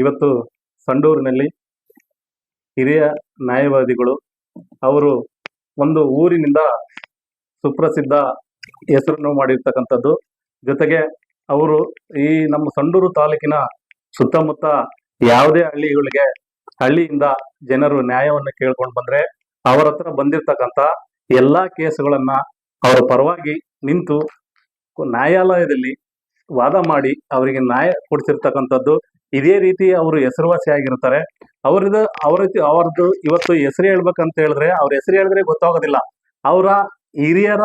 ಇವತ್ತು ಸಂಡೂರಿನಲ್ಲಿ ಹಿರಿಯ ನ್ಯಾಯವಾದಿಗಳು ಅವರು ಒಂದು ಊರಿನಿಂದ ಸುಪ್ರಸಿದ್ಧ ಹೆಸರನ್ನು ಮಾಡಿರ್ತಕ್ಕಂಥದ್ದು. ಜೊತೆಗೆ ಅವರು ಈ ನಮ್ಮ ಸಂಡೂರು ತಾಲೂಕಿನ ಸುತ್ತಮುತ್ತ ಯಾವುದೇ ಹಳ್ಳಿಗಳಿಗೆ ಹಳ್ಳಿಯಿಂದ ಜನರು ನ್ಯಾಯವನ್ನು ಕೇಳ್ಕೊಂಡು ಬಂದ್ರೆ ಅವರ ಹತ್ರ ಬಂದಿರ್ತಕ್ಕಂಥ ಎಲ್ಲಾ ಕೇಸುಗಳನ್ನ ಅವರ ಪರವಾಗಿ ನಿಂತು ನ್ಯಾಯಾಲಯದಲ್ಲಿ ವಾದ ಮಾಡಿ ಅವರಿಗೆ ನ್ಯಾಯ ಕೊಡಿಸಿರ್ತಕ್ಕಂಥದ್ದು. ಇದೇ ರೀತಿ ಅವರು ಹೆಸರುವಾಸಿ ಆಗಿರ್ತಾರೆ. ಅವ್ರದ್ದು ಅವ್ರ ಅವ್ರದ್ದು ಇವತ್ತು ಹೆಸರು ಹೇಳ್ಬೇಕಂತ ಹೇಳಿದ್ರೆ ಅವ್ರ ಹೆಸರು ಹೇಳಿದ್ರೆ ಗೊತ್ತಾಗೋದಿಲ್ಲ. ಅವರ ಹಿರಿಯರ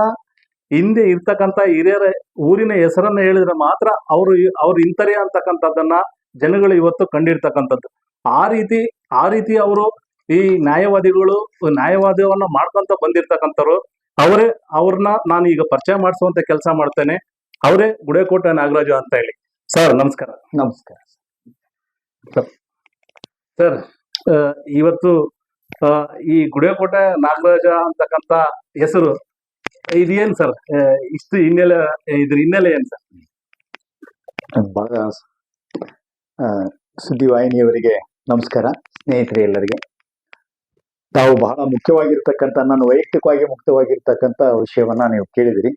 ಹಿಂದೆ ಇರ್ತಕ್ಕಂಥ ಹಿರಿಯರ ಊರಿನ ಹೆಸರನ್ನ ಹೇಳಿದ್ರೆ ಮಾತ್ರ ಅವರು ಅವ್ರು ಇಂತರೇ ಅಂತಕ್ಕಂಥದ್ದನ್ನ ಜನಗಳು ಇವತ್ತು ಕಂಡಿರ್ತಕ್ಕಂಥದ್ದು. ಆ ರೀತಿ ಆ ರೀತಿ ಅವರು ಈ ನ್ಯಾಯವಾದಿಗಳು, ನ್ಯಾಯವಾದವನ್ನ ಮಾಡ್ಕೊಂತ ಬಂದಿರ್ತಕ್ಕಂಥವ್ರು, ಅವರೇ ಅವ್ರನ್ನ ನಾನು ಈಗ ಪರಿಚಯ ಮಾಡಿಸುವಂತ ಕೆಲಸ ಮಾಡ್ತೇನೆ. ಅವರೇ ಗುಡೇಕೋಟೆ ನಾಗರಾಜು ಅಂತ ಹೇಳಿ. ಸರ್, ನಮಸ್ಕಾರ. ನಮಸ್ಕಾರ. ಸರ್ ಇವತ್ತು ಈ ಗುಡಿಯಕೋಟೆ ನಾಗರಾಜ ಅಂತಕ್ಕಂತ ಹೆಸರು, ಇದೇನ್ ಸರ್? ಇಷ್ಟು ಹಿನ್ನೆಲೆ, ಇದ್ರ ಹಿನ್ನೆಲೆ ಏನ್ ಸರ್? ಬಹಳ ಸುದ್ದಿವಾಹಿನಿಯವರಿಗೆ ನಮಸ್ಕಾರ, ಸ್ನೇಹಿತರೆ ಎಲ್ಲರಿಗೆ. ತಾವು ಬಹಳ ಮುಖ್ಯವಾಗಿರ್ತಕ್ಕಂಥ, ನಾನು ವೈಯಕ್ತಿಕವಾಗಿ ಮುಕ್ತವಾಗಿರ್ತಕ್ಕಂಥ ವಿಷಯವನ್ನ ನೀವು ಕೇಳಿದಿರಿ.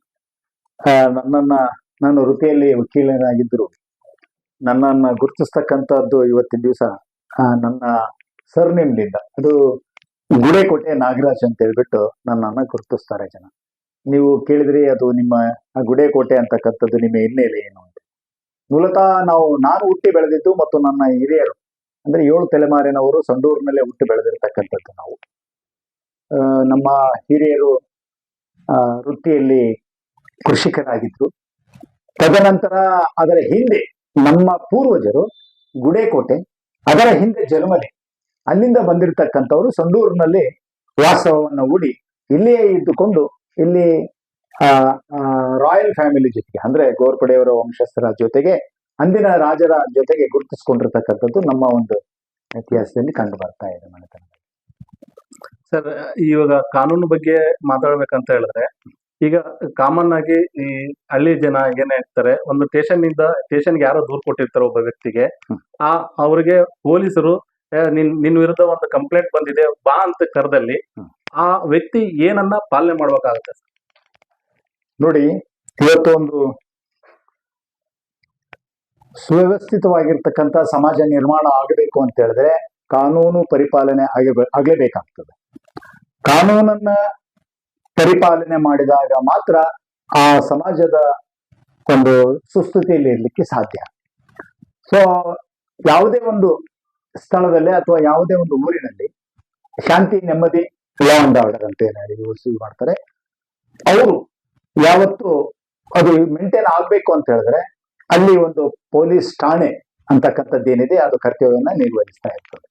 ನನ್ನನ್ನ, ನಾನು ವೃತ್ತಿಯಲ್ಲಿ ವಕೀಲನಾಗಿದ್ದರು ನನ್ನನ್ನ ಗುರುತಿಸ್ತಕ್ಕಂಥದ್ದು ಇವತ್ತಿನ ದಿವಸ ನನ್ನ ಸರ್ ಸರ್ನೇಮ್ನಿಂದ. ಅದು ಗುಡೇಕೋಟೆ ನಾಗರಾಜ್ ಅಂತ ಹೇಳ್ಬಿಟ್ಟು ನನ್ನನ್ನು ಗುರುತಿಸ್ತಾರೆ ಜನ. ನೀವು ಕೇಳಿದ್ರಿ ಅದು ನಿಮ್ಮ ಗುಡೇಕೋಟೆ ಅಂತಕ್ಕಂಥದ್ದು ನಿಮ್ಮ ಹಿನ್ನೆಲೆ ಏನು ಅಂತ. ಮೂಲತಃ ನಾವು, ನಾನು ಹುಟ್ಟಿ ಬೆಳೆದಿದ್ದು ಮತ್ತು ನನ್ನ ಹಿರಿಯರು, ಅಂದ್ರೆ ಏಳು ತಲೆಮಾರಿನವರು ಸಂಡೂರಿನಲ್ಲೇ ಹುಟ್ಟಿ ಬೆಳೆದಿರ್ತಕ್ಕಂಥದ್ದು ನಾವು. ನಮ್ಮ ಹಿರಿಯರು ವೃತ್ತಿಯಲ್ಲಿ ಕೃಷಿಕರಾಗಿದ್ರು. ತದನಂತರ ಅದರ ಹಿಂದೆ ನಮ್ಮ ಪೂರ್ವಜರು ಗುಡೇಕೋಟೆ ಅದರ ಹಿಂದೆ ಜರ್ಮನಿ ಅಲ್ಲಿಂದ ಬಂದಿರತಕ್ಕಂಥವ್ರು ಸಂಡೂರಿನಲ್ಲಿ ವಾಸ್ತವವನ್ನು ಹೂಡಿ ಇಲ್ಲಿಯೇ ಇದ್ದುಕೊಂಡು ಇಲ್ಲಿ ಆ, ರಾಯಲ್ ಫ್ಯಾಮಿಲಿ ಜೊತೆಗೆ ಅಂದ್ರೆ ಗೋರ್ಪಡೆಯವರ ವಂಶಸ್ಥರ ಜೊತೆಗೆ ಅಂದಿನ ರಾಜರ ಜೊತೆಗೆ ಗುರುತಿಸ್ಕೊಂಡಿರ್ತಕ್ಕಂಥದ್ದು ನಮ್ಮ ಒಂದು ಇತಿಹಾಸದಲ್ಲಿ ಕಂಡು ಬರ್ತಾ ಇದೆ ಮನೆತನ ಸರ್ ಇವಾಗ ಕಾನೂನು ಬಗ್ಗೆ ಮಾತಾಡ್ಬೇಕಂತ ಹೇಳಿದ್ರೆ ಈಗ ಕಾಮನ್ ಆಗಿ ಈ ಹಳ್ಳಿ ಜನ ಏನ್ ಹೇಳ್ತಾರೆ ಒಂದು ಸ್ಟೇಷನ್ ಇಂದ ಸ್ಟೇಷನ್ಗೆ ಯಾರೋ ದೂರ್ ಕೊಟ್ಟಿರ್ತಾರೆ ಒಬ್ಬ ವ್ಯಕ್ತಿಗೆ. ಆ ಅವ್ರಿಗೆ ಪೊಲೀಸರು "ಏ, ನಿನ್ ನಿನ್ ವಿರುದ್ಧ ಒಂದು ಕಂಪ್ಲೇಂಟ್ ಬಂದಿದೆ ಬಾ ಅಂತ ಕರೆದಲ್ಲಿ ಆ ವ್ಯಕ್ತಿ ಏನನ್ನ ಪಾಲನೆ ಮಾಡ್ಬೇಕಾಗತ್ತೆ ನೋಡಿ ಇವತ್ತು ಒಂದು ಸುವ್ಯವಸ್ಥಿತವಾಗಿರ್ತಕ್ಕಂಥ ಸಮಾಜ ನಿರ್ಮಾಣ ಆಗಬೇಕು ಅಂತ ಹೇಳಿದ್ರೆ ಕಾನೂನು ಪರಿಪಾಲನೆ ಆಗಬೇ ಆಗಲೇಬೇಕಾಗ್ತದೆ. ಕಾನೂನನ್ನ ಪರಿಪಾಲನೆ ಮಾಡಿದಾಗ ಮಾತ್ರ ಆ ಸಮಾಜದ ಒಂದು ಸುಸ್ಥಿತಿಯಲ್ಲಿ ಇರ್ಲಿಕ್ಕೆ ಸಾಧ್ಯ. ಸೊ ಯಾವುದೇ ಒಂದು ಸ್ಥಳದಲ್ಲಿ ಅಥವಾ ಯಾವುದೇ ಒಂದು ಊರಿನಲ್ಲಿ ಶಾಂತಿ, ನೆಮ್ಮದಿ ಲಾ ಅಂಡ್ ಆರ್ಡರ್ ಅಂತ ಏನು ಮಾಡ್ತಾರೆ. ಅವರು ಯಾವತ್ತು ಅದು ಮೇಂಟೈನ್ ಆಗ್ಬೇಕು ಅಂತ ಹೇಳಿದ್ರೆ ಅಲ್ಲಿ ಒಂದು ಪೊಲೀಸ್ ಠಾಣೆ ಅಂತಕ್ಕಂಥದ್ದು ಏನಿದೆ ಅದು ಕರ್ತವ್ಯವನ್ನ ನಿರ್ವಹಿಸ್ತಾ ಇರ್ತದೆ.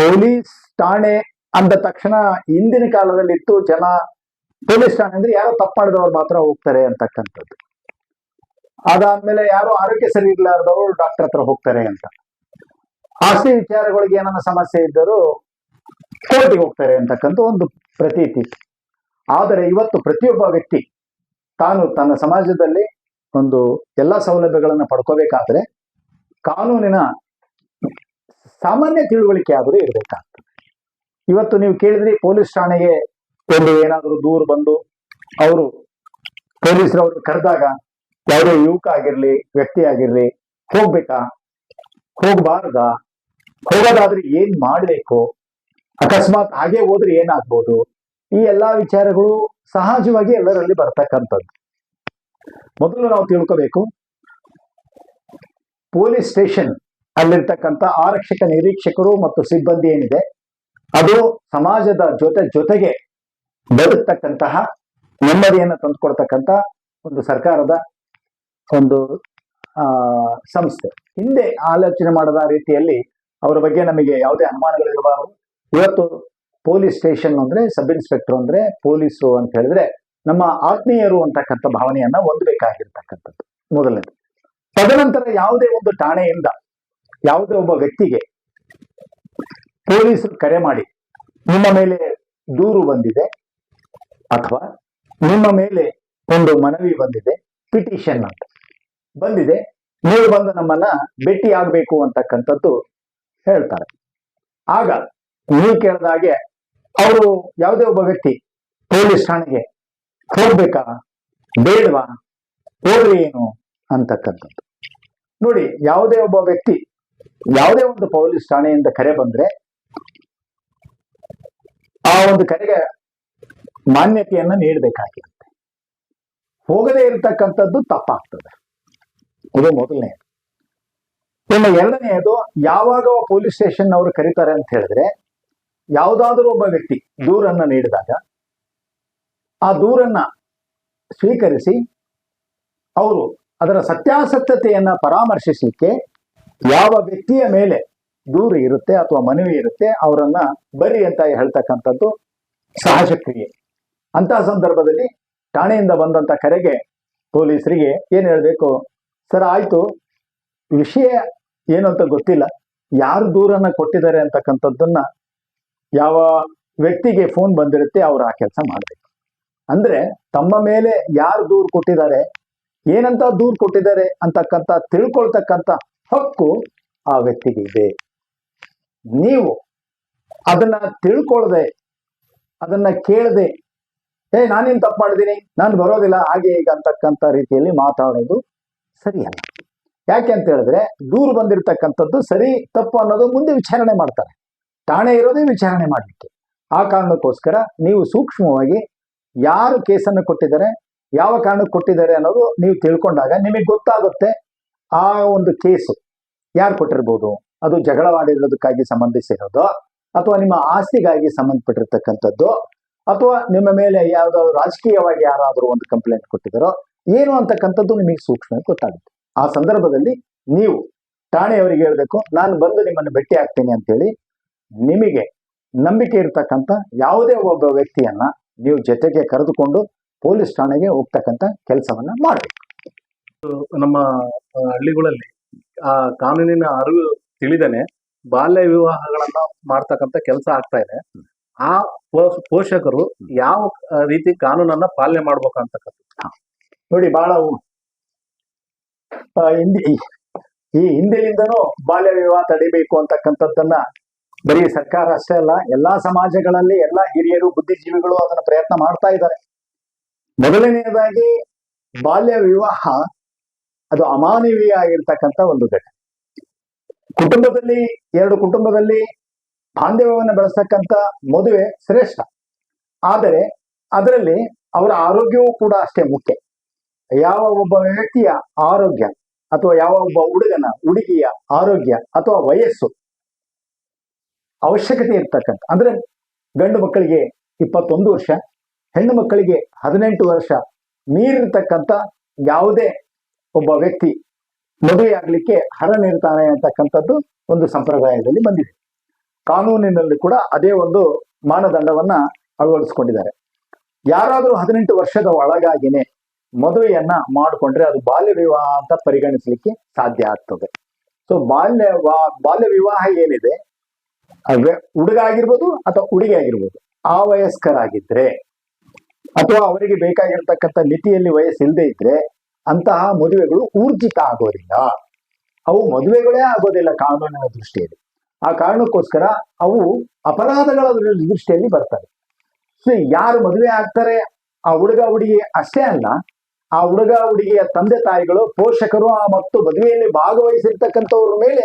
ಪೊಲೀಸ್ ಠಾಣೆ ಅಂದ ತಕ್ಷಣ ಹಿಂದಿನ ಕಾಲದಲ್ಲಿ ಇತ್ತು ಜನ ಪೊಲೀಸ್ ಠಾಣೆ ಅಂದ್ರೆ ಯಾರೋ ತಪ್ಪು ಮಾಡಿದವ್ರು ಮಾತ್ರ ಹೋಗ್ತಾರೆ ಅಂತಕ್ಕಂಥದ್ದು. ಅದಾದ್ಮೇಲೆ ಯಾರೋ ಆರೋಗ್ಯ ಸರಿ ಇರ್ಲಾರ್ದವರು ಡಾಕ್ಟರ್ ಹತ್ರ ಹೋಗ್ತಾರೆ ಅಂತ. ಆಸ್ತಿ ವಿಚಾರಗಳಿಗೆ ಏನನ್ನ ಸಮಸ್ಯೆ ಇದ್ದರೂ ಕೋರ್ಟಿಗೆ ಹೋಗ್ತಾರೆ ಅಂತಕ್ಕಂಥ ಒಂದು ಪ್ರತೀತಿ ಆದರೆ ಇವತ್ತು ಪ್ರತಿಯೊಬ್ಬ ವ್ಯಕ್ತಿ ತಾನು ತನ್ನ ಸಮಾಜದಲ್ಲಿ ಒಂದು ಎಲ್ಲ ಸೌಲಭ್ಯಗಳನ್ನು ಪಡ್ಕೋಬೇಕಾದ್ರೆ ಕಾನೂನಿನ ಸಾಮಾನ್ಯ ತಿಳುವಳಿಕೆ ಆದರೂ ಇರಬೇಕಾಗ್ತದೆ ಇವತ್ತು ನೀವು ಕೇಳಿದ್ರಿ ಪೊಲೀಸ್ ಠಾಣೆಗೆ ಒಂದು ಏನಾದರೂ ದೂರು ಬಂದು ಅವರು ಪೊಲೀಸರವರು ಕರೆದಾಗ ಯಾವುದೇ ಯುವಕ ಆಗಿರ್ಲಿ, ವ್ಯಕ್ತಿ ಆಗಿರ್ಲಿ, ಹೋಗ್ಬೇಕಾ? ಹೋಗ್ಬಾರ್ದ? ಹೋಗೋದಾದ್ರೆ ಏನ್ ಮಾಡ್ಬೇಕು? ಅಕಸ್ಮಾತ್ ಹಾಗೆ ಹೋದ್ರೆ ಏನಾಗ್ಬೋದು? ಈ ಎಲ್ಲಾ ವಿಚಾರಗಳು ಸಹಜವಾಗಿ ಎಲ್ಲರಲ್ಲಿ ಬರ್ತಕ್ಕಂಥದ್ದು. ಮೊದಲು ನಾವು ತಿಳ್ಕೋಬೇಕು. ಪೊಲೀಸ್ ಸ್ಟೇಷನ್ ಅಲ್ಲಿರ್ತಕ್ಕಂಥ ಆರಕ್ಷಕ ನಿರೀಕ್ಷಕರು ಮತ್ತು ಸಿಬ್ಬಂದಿ ಏನಿದೆ ಅದು ಸಮಾಜದ ಜೊತೆ ಜೊತೆಗೆ ಬದುಕ್ತಕ್ಕಂತಹ ನೆಮ್ಮದಿಯನ್ನು ತಂದುಕೊಡ್ತಕ್ಕಂಥ ಒಂದು ಸರ್ಕಾರದ ಒಂದು ಸಂಸ್ಥೆ. ಹಿಂದೆ ಆಲೋಚನೆ ಮಾಡದ ರೀತಿಯಲ್ಲಿ ಅವರ ಬಗ್ಗೆ ನಮಗೆ ಯಾವುದೇ ಅನುಮಾನಗಳಿರಬಾರದು. ಇವತ್ತು ಪೊಲೀಸ್ ಸ್ಟೇಷನ್ ಅಂದ್ರೆ ಸಬ್ ಇನ್ಸ್ಪೆಕ್ಟರ್ ಅಂದ್ರೆ ಪೊಲೀಸು ಅಂತ ಹೇಳಿದ್ರೆ ನಮ್ಮ ಆತ್ಮೀಯರು ಅಂತಕ್ಕಂಥ ಭಾವನೆಯನ್ನ ಹೊಂದಬೇಕಾಗಿರ್ತಕ್ಕಂಥದ್ದು. ಮೊದಲನೇದು. ತದನಂತರ ಯಾವುದೇ ಒಂದು ಠಾಣೆಯಿಂದ ಯಾವುದೇ ಒಬ್ಬ ವ್ಯಕ್ತಿಗೆ ಪೊಲೀಸರು ಕರೆ ಮಾಡಿ, ನಿಮ್ಮ ಮೇಲೆ ದೂರು ಬಂದಿದೆ ಅಥವಾ ನಿಮ್ಮ ಮೇಲೆ ಒಂದು ಮನವಿ ಬಂದಿದೆ, ಪಿಟಿಷನ್ ಅಂತ. ಬಂದಿದೆ, ನೀವು ಬಂದು ನಮ್ಮನ್ನ ಭೇಟಿ ಆಗ್ಬೇಕು ಅಂತಕ್ಕಂಥದ್ದು ಹೇಳ್ತಾರೆ. ಆಗ ನೀವು ಕೇಳಿದಾಗೆ ಅವರು ಯಾವುದೇ ಒಬ್ಬ ವ್ಯಕ್ತಿ ಪೊಲೀಸ್ ಠಾಣೆಗೆ ಹೋಗ್ಬೇಕಾ, ಬೇಡವಾ ಹೋಗ್ರಿ ಏನು ಅಂತಕ್ಕಂಥದ್ದು. ನೋಡಿ, ಯಾವುದೇ ಒಬ್ಬ ವ್ಯಕ್ತಿ ಯಾವುದೇ ಒಂದು ಪೊಲೀಸ್ ಠಾಣೆಯಿಂದ ಕರೆ ಬಂದ್ರೆ ಆ ಒಂದು ಕಡೆಗೆ ಮಾನ್ಯತೆಯನ್ನ ನೀಡಬೇಕಾಗಿರುತ್ತೆ. ಹೋಗದೇ ಇರತಕ್ಕಂಥದ್ದು ತಪ್ಪಾಗ್ತದೆ. ಇದು ಮೊದಲನೇ. ಇನ್ನು ಎರಡನೆಯದು, ಯಾವಾಗ ಪೊಲೀಸ್ ಸ್ಟೇಷನ್ ಅವರು ಕರೀತಾರೆ ಅಂತ ಹೇಳಿದ್ರೆ, ಯಾವುದಾದ್ರೂ ಒಬ್ಬ ವ್ಯಕ್ತಿ ದೂರನ್ನ ನೀಡಿದಾಗ, ಆ ದೂರನ್ನ ಸ್ವೀಕರಿಸಿ, ಅವರು ಅದರ ಸತ್ಯಾಸತ್ಯತೆಯನ್ನ ಪರಾಮರ್ಶಿಸಲಿಕ್ಕೆ ಯಾವ ವ್ಯಕ್ತಿಯ ಮೇಲೆ ದೂರು ಇರುತ್ತೆ ಅಥವಾ ಮನವಿ ಇರುತ್ತೆ, ಅವರನ್ನ ಬರಿ ಅಂತ ಹೇಳ್ತಕ್ಕಂಥದ್ದು ಸಹಜ ಕ್ರಿಯೆ. ಅಂತಹ ಸಂದರ್ಭದಲ್ಲಿ ಠಾಣೆಯಿಂದ ಬಂದಂತ ಕರೆಗೆ ಪೊಲೀಸರಿಗೆ ಏನ್ ಹೇಳ್ಬೇಕು? ಸರ್, ಆಯ್ತು. ವಿಷಯ ಏನು ಅಂತ ಗೊತ್ತಿಲ್ಲ. ಯಾರು ದೂರನ್ನ ಕೊಟ್ಟಿದ್ದಾರೆ ಅಂತಕ್ಕಂಥದ್ದನ್ನ ಯಾವ ವ್ಯಕ್ತಿಗೆ ಫೋನ್ ಬಂದಿರುತ್ತೆ, ಅವ್ರು ಆ ಕೆಲಸ ಮಾಡ್ಬೇಕು. ಅಂದ್ರೆ ತಮ್ಮ ಮೇಲೆ ಯಾರು ದೂರು ಕೊಟ್ಟಿದ್ದಾರೆ, ಏನಂತ ದೂರು ಕೊಟ್ಟಿದ್ದಾರೆ ಅಂತಕ್ಕಂಥ ತಿಳ್ಕೊಳ್ತಕ್ಕಂಥ ಹಕ್ಕು ಆ ವ್ಯಕ್ತಿಗೆ ಇದೆ. ನೀವು ಅದನ್ನ ತಿಳ್ಕೊಳ್ದೆ, ಅದನ್ನ ಕೇಳದೆ ಏ ನಾನೇನ್ ತಪ್ಪು ಮಾಡಿದ್ದೀನಿ? ನಾನು ಬರೋದಿಲ್ಲ, ಹಾಗೆ ಈಗ ಅಂತಕ್ಕಂಥ ರೀತಿಯಲ್ಲಿ ಮಾತಾಡೋದು ಸರಿಯಲ್ಲ. ಯಾಕೆ ಅಂತ ಹೇಳಿದ್ರೆ, ದೂರು ಬಂದಿರತಕ್ಕಂಥದ್ದು ಸರಿ, ತಪ್ಪು ಅನ್ನೋದು ಮುಂದೆ ವಿಚಾರಣೆ ಮಾಡ್ತಾರೆ. ಠಾಣೆ ಇರೋದೇ ವಿಚಾರಣೆ ಮಾಡಲಿಕ್ಕೆ. ಆ ಕಾರಣಕ್ಕೋಸ್ಕರ ನೀವು ಸೂಕ್ಷ್ಮವಾಗಿ ಯಾರು ಕೇಸನ್ನು ಕೊಟ್ಟಿದ್ದಾರೆ, ಯಾವ ಕಾರಣಕ್ಕೆ ಕೊಟ್ಟಿದ್ದಾರೆ ಅನ್ನೋದು ನೀವು ತಿಳ್ಕೊಂಡಾಗ ನಿಮಗೆ ಗೊತ್ತಾಗುತ್ತೆ ಆ ಒಂದು ಕೇಸು ಯಾರು ಕೊಟ್ಟಿರ್ಬೋದು. ಅದು ಜಗಳವಾಡಿರೋದಕ್ಕಾಗಿ ಸಂಬಂಧಿಸಿರೋದು, ಅಥವಾ ನಿಮ್ಮ ಆಸ್ತಿಗಾಗಿ ಸಂಬಂಧಪಟ್ಟಿರ್ತಕ್ಕಂಥದ್ದು, ಅಥವಾ ನಿಮ್ಮ ಮೇಲೆ ಯಾವುದಾದ್ರು ರಾಜಕೀಯವಾಗಿ ಯಾರಾದರೂ ಒಂದು ಕಂಪ್ಲೇಂಟ್ ಕೊಟ್ಟಿದ್ದಾರೋ, ಏನು ಅಂತಕ್ಕಂಥದ್ದು ನಿಮಗೆ ಸೂಕ್ಷ್ಮ ಗೊತ್ತಾಗುತ್ತೆ. ಆ ಸಂದರ್ಭದಲ್ಲಿ ನೀವು ಠಾಣೆಯವರಿಗೆ ಹೇಳಬೇಕು, ನಾನು ಬಂದು ನಿಮ್ಮನ್ನು ಭೇಟಿ ಆಗ್ತೀನಿ ಅಂತೇಳಿ, ನಿಮಗೆ ನಂಬಿಕೆ ಇರತಕ್ಕಂಥ ಯಾವುದೇ ಒಬ್ಬ ವ್ಯಕ್ತಿಯನ್ನ ನೀವು ಜೊತೆಗೆ ಕರೆದುಕೊಂಡು ಪೊಲೀಸ್ ಠಾಣೆಗೆ ಹೋಗ್ತಕ್ಕಂಥ ಕೆಲಸವನ್ನ ಮಾಡಬೇಕು. ನಮ್ಮ ಹಳ್ಳಿಗಳಲ್ಲಿ ಆ ಕಾನೂನಿನ ಅರಿವು ತಿಳಿದೇನೆ ಬಾಲ್ಯ ವಿವಾಹಗಳನ್ನ ಮಾಡ್ತಕ್ಕಂಥ ಕೆಲಸ ಆಗ್ತಾ ಇದೆ. ಆ ಪೋಷ- ಪೋಷಕರು ಯಾವ ರೀತಿ ಕಾನೂನನ್ನ ಪಾಲನೆ ಮಾಡ್ಬೇಕು ಅಂತಕ್ಕಂಥ ನೋಡಿ ಬಹಳ ಈ ಹಿಂದಿನಿಂದನೂ ಬಾಲ್ಯ ವಿವಾಹ ತಡಿಬೇಕು ಅಂತಕ್ಕಂಥದ್ದನ್ನ ಬರೀ ಸರ್ಕಾರ ಅಷ್ಟೇ ಅಲ್ಲ ಎಲ್ಲಾ ಸಮಾಜಗಳಲ್ಲಿ ಎಲ್ಲಾ ಹಿರಿಯರು ಬುದ್ಧಿಜೀವಿಗಳು ಅದನ್ನ ಪ್ರಯತ್ನ ಮಾಡ್ತಾ ಇದ್ದಾರೆ. ಮೊದಲನೆಯದಾಗಿ ಬಾಲ್ಯ ವಿವಾಹ ಅದು ಅಮಾನವೀಯ ಆಗಿರ್ತಕ್ಕಂಥ ಒಂದು ಘಟನೆ. ಕುಟುಂಬದಲ್ಲಿ, ಎರಡು ಕುಟುಂಬದಲ್ಲಿ ಬಾಂಧವ್ಯವನ್ನು ಬೆಳೆಸ್ತಕ್ಕಂಥ ಮದುವೆ ಶ್ರೇಷ್ಠ. ಆದರೆ ಅದರಲ್ಲಿ ಅವರ ಆರೋಗ್ಯವೂ ಕೂಡ ಅಷ್ಟೇ ಮುಖ್ಯ. ಯಾವ ಒಬ್ಬ ವ್ಯಕ್ತಿಯ ಆರೋಗ್ಯ ಅಥವಾ ಯಾವ ಒಬ್ಬ ಹುಡುಗನ, ಹುಡುಗಿಯ ಆರೋಗ್ಯ ಅಥವಾ ವಯಸ್ಸು ಅವಶ್ಯಕತೆ ಇರ್ತಕ್ಕಂಥ, ಅಂದ್ರೆ ಗಂಡು ಮಕ್ಕಳಿಗೆ ಇಪ್ಪತ್ತೊಂದು ವರ್ಷ, ಹೆಣ್ಣು ಮಕ್ಕಳಿಗೆ ಹದಿನೆಂಟು ವರ್ಷ, ಮೀರಿರ್ತಕ್ಕಂಥ ಯಾವುದೇ ಒಬ್ಬ ವ್ಯಕ್ತಿ ಮದುವೆ ಆಗ್ಲಿಕ್ಕೆ ಹರನಿರ್ತಾನೆ ಅಂತಕ್ಕಂಥದ್ದು ಒಂದು ಸಂಪ್ರದಾಯದಲ್ಲಿ ಬಂದಿದೆ. ಕಾನೂನಿನಲ್ಲಿ ಕೂಡ ಅದೇ ಒಂದು ಮಾನದಂಡವನ್ನ ಅಳವಡಿಸ್ಕೊಂಡಿದ್ದಾರೆ. ಯಾರಾದರೂ ಹದಿನೆಂಟು ವರ್ಷದ ಒಳಗಾಗಿನೇ ಮದುವೆಯನ್ನ ಮಾಡಿಕೊಂಡ್ರೆ ಅದು ಬಾಲ್ಯ ವಿವಾಹ ಅಂತ ಪರಿಗಣಿಸಲಿಕ್ಕೆ ಸಾಧ್ಯ ಆಗ್ತದೆ. ಸೊ ಬಾಲ್ಯ ಬಾಲ್ಯ ವಿವಾಹ ಏನಿದೆ? ಹುಡುಗ ಆಗಿರ್ಬೋದು ಅಥವಾ ಹುಡುಗಿ ಆಗಿರ್ಬೋದು, ಆ ವಯಸ್ಕರಾಗಿದ್ರೆ ಅಥವಾ ಅವರಿಗೆ ಬೇಕಾಗಿರ್ತಕ್ಕಂಥ ಮಿತಿಯಲ್ಲಿ ವಯಸ್ಸಿಲ್ಲದೆ ಇದ್ರೆ ಅಂತಹ ಮದುವೆಗಳು ಊರ್ಜಿತ ಆಗೋದಿಲ್ಲ. ಅವು ಮದುವೆಗಳೇ ಆಗೋದಿಲ್ಲ ಕಾನೂನಿನ ದೃಷ್ಟಿಯಲ್ಲಿ. ಆ ಕಾರಣಕ್ಕೋಸ್ಕರ ಅವು ಅಪರಾಧಗಳ ದೃಷ್ಟಿಯಲ್ಲಿ ಬರ್ತವೆ. ಸೊ ಯಾರು ಮದುವೆ ಆಗ್ತಾರೆ? ಆ ಹುಡುಗ ಹುಡುಗಿ ಅಷ್ಟೇ ಅಲ್ಲ, ಆ ಹುಡುಗ ಹುಡುಗಿಯ ತಂದೆ ತಾಯಿಗಳು, ಪೋಷಕರು ಆ ಮತ್ತು ಮದುವೆಯಲ್ಲಿ ಭಾಗವಹಿಸಿರ್ತಕ್ಕಂಥವ್ರ ಮೇಲೆ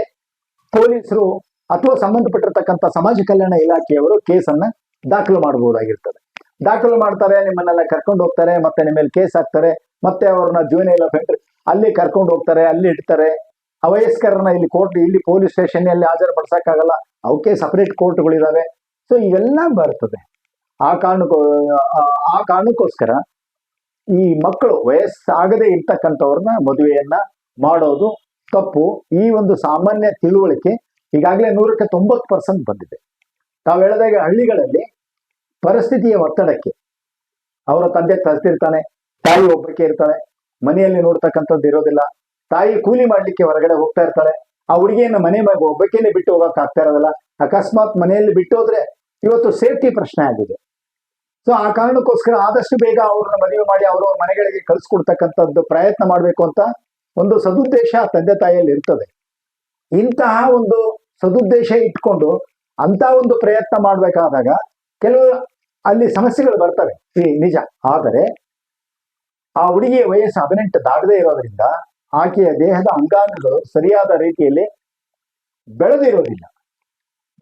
ಪೊಲೀಸರು ಅಥವಾ ಸಂಬಂಧಪಟ್ಟಿರ್ತಕ್ಕಂಥ ಸಮಾಜ ಕಲ್ಯಾಣ ಇಲಾಖೆಯವರು ಕೇಸನ್ನ ದಾಖಲು ಮಾಡಬಹುದಾಗಿರ್ತದೆ. ದಾಖಲು ಮಾಡ್ತಾರೆ, ನಿಮ್ಮನ್ನೆಲ್ಲ ಕರ್ಕೊಂಡು ಹೋಗ್ತಾರೆ, ಮತ್ತೆ ನಿಮ್ಮ ಮೇಲೆ ಕೇಸ್ ಹಾಕ್ತಾರೆ ಮತ್ತೆ ಅವ್ರನ್ನ ಜೂನಿಯಲ್ ಅಫೆಂಡರ್ ಅಲ್ಲಿ ಕರ್ಕೊಂಡು ಹೋಗ್ತಾರೆ, ಅಲ್ಲಿ ಇಡ್ತಾರೆ. ಅವಯಸ್ಕರನ್ನ ಇಲ್ಲಿ ಕೋರ್ಟ್ ಇಲ್ಲಿ ಪೊಲೀಸ್ ಸ್ಟೇಷನ್ ಅಲ್ಲಿ ಹಾಜರುಪಡಿಸಕ್ಕಾಗಲ್ಲ ಅವಕ್ಕೆ ಸಪರೇಟ್ ಕೋರ್ಟ್ಗಳಿದಾವೆ ಸೊ ಇವೆಲ್ಲ ಬರ್ತದೆ. ಆ ಕಾರಣಕ್ಕೋ, ಆ- ಕಾರಣಕ್ಕೋಸ್ಕರ ಈ ಮಕ್ಕಳು, ವಯಸ್ಸಾಗದೇ ಇರ್ತಕ್ಕಂಥವ್ರನ್ನ ಮದುವೆಯನ್ನ ಮಾಡೋದು ತಪ್ಪು. ಈ ಒಂದು ಸಾಮಾನ್ಯ ತಿಳುವಳಿಕೆ ಈಗಾಗಲೇ ನೂರಕ್ಕೆ ತೊಂಬತ್ತು ಪರ್ಸೆಂಟ್ ಬಂದಿದೆ. ತಾವು ಹೇಳಿದಾಗ ಹಳ್ಳಿಗಳಲ್ಲಿ ಪರಿಸ್ಥಿತಿಯ ಒತ್ತಡಕ್ಕೆ, ಅವರ ತಂದೆ ಕಲ್ತಿರ್ತಾನೆ ತಾಯಿ ಒಬ್ಬಕ್ಕೆ ಇರ್ತಾಳೆ, ಮನೆಯಲ್ಲಿ ನೋಡ್ತಕ್ಕಂಥದ್ದು ಇರೋದಿಲ್ಲ. ತಾಯಿ ಕೂಲಿ ಮಾಡ್ಲಿಕ್ಕೆ ಹೊರಗಡೆ ಹೋಗ್ತಾ ಇರ್ತಾಳೆ. ಆ ಹುಡುಗಿಯನ್ನ ಮನೆ ಮ- ಒಬ್ಬಕ್ಕೇನೆ ಬಿಟ್ಟು ಹೋಗಕ್ ಆಗ್ತಾ ಇರೋದಿಲ್ಲ. ಅಕಸ್ಮಾತ್ ಮನೆಯಲ್ಲಿ ಬಿಟ್ಟು ಹೋದ್ರೆ ಇವತ್ತು ಸೇಫ್ಟಿ ಪ್ರಶ್ನೆ ಆಗಿದೆ. ಸೊ ಆ ಕಾರಣಕ್ಕೋಸ್ಕರ ಆದಷ್ಟು ಬೇಗ ಅವ್ರನ್ನ ಮದುವೆ ಮಾಡಿ ಅವ್ರ ಮನೆಗಳಿಗೆ ಕಳ್ಸಿಕೊಡ್ತಕ್ಕಂಥದ್ದು ಪ್ರಯತ್ನ ಮಾಡಬೇಕು ಅಂತ ಒಂದು ಸದುದ್ದೇಶ ತಂದೆ ತಾಯಿಯಲ್ಲಿ ಇರ್ತದೆ. ಇಂತಹ ಒಂದು ಸದುದ್ದೇಶ ಇಟ್ಕೊಂಡು ಅಂತ ಒಂದು ಪ್ರಯತ್ನ ಮಾಡಬೇಕಾದಾಗ ಕೆಲವು ಅಲ್ಲಿ ಸಮಸ್ಯೆಗಳು ಬರ್ತವೆ. ನಿಜ. ಆದರೆ ಆ ಹುಡುಗಿಯ ವಯಸ್ಸು ಹದಿನೆಂಟು ದಾಟದೇ ಇರೋದ್ರಿಂದ ಆಕೆಯ ದೇಹದ ಅಂಗಾಂಗಗಳು ಸರಿಯಾದ ರೀತಿಯಲ್ಲಿ ಬೆಳೆದಿರೋದಿಲ್ಲ.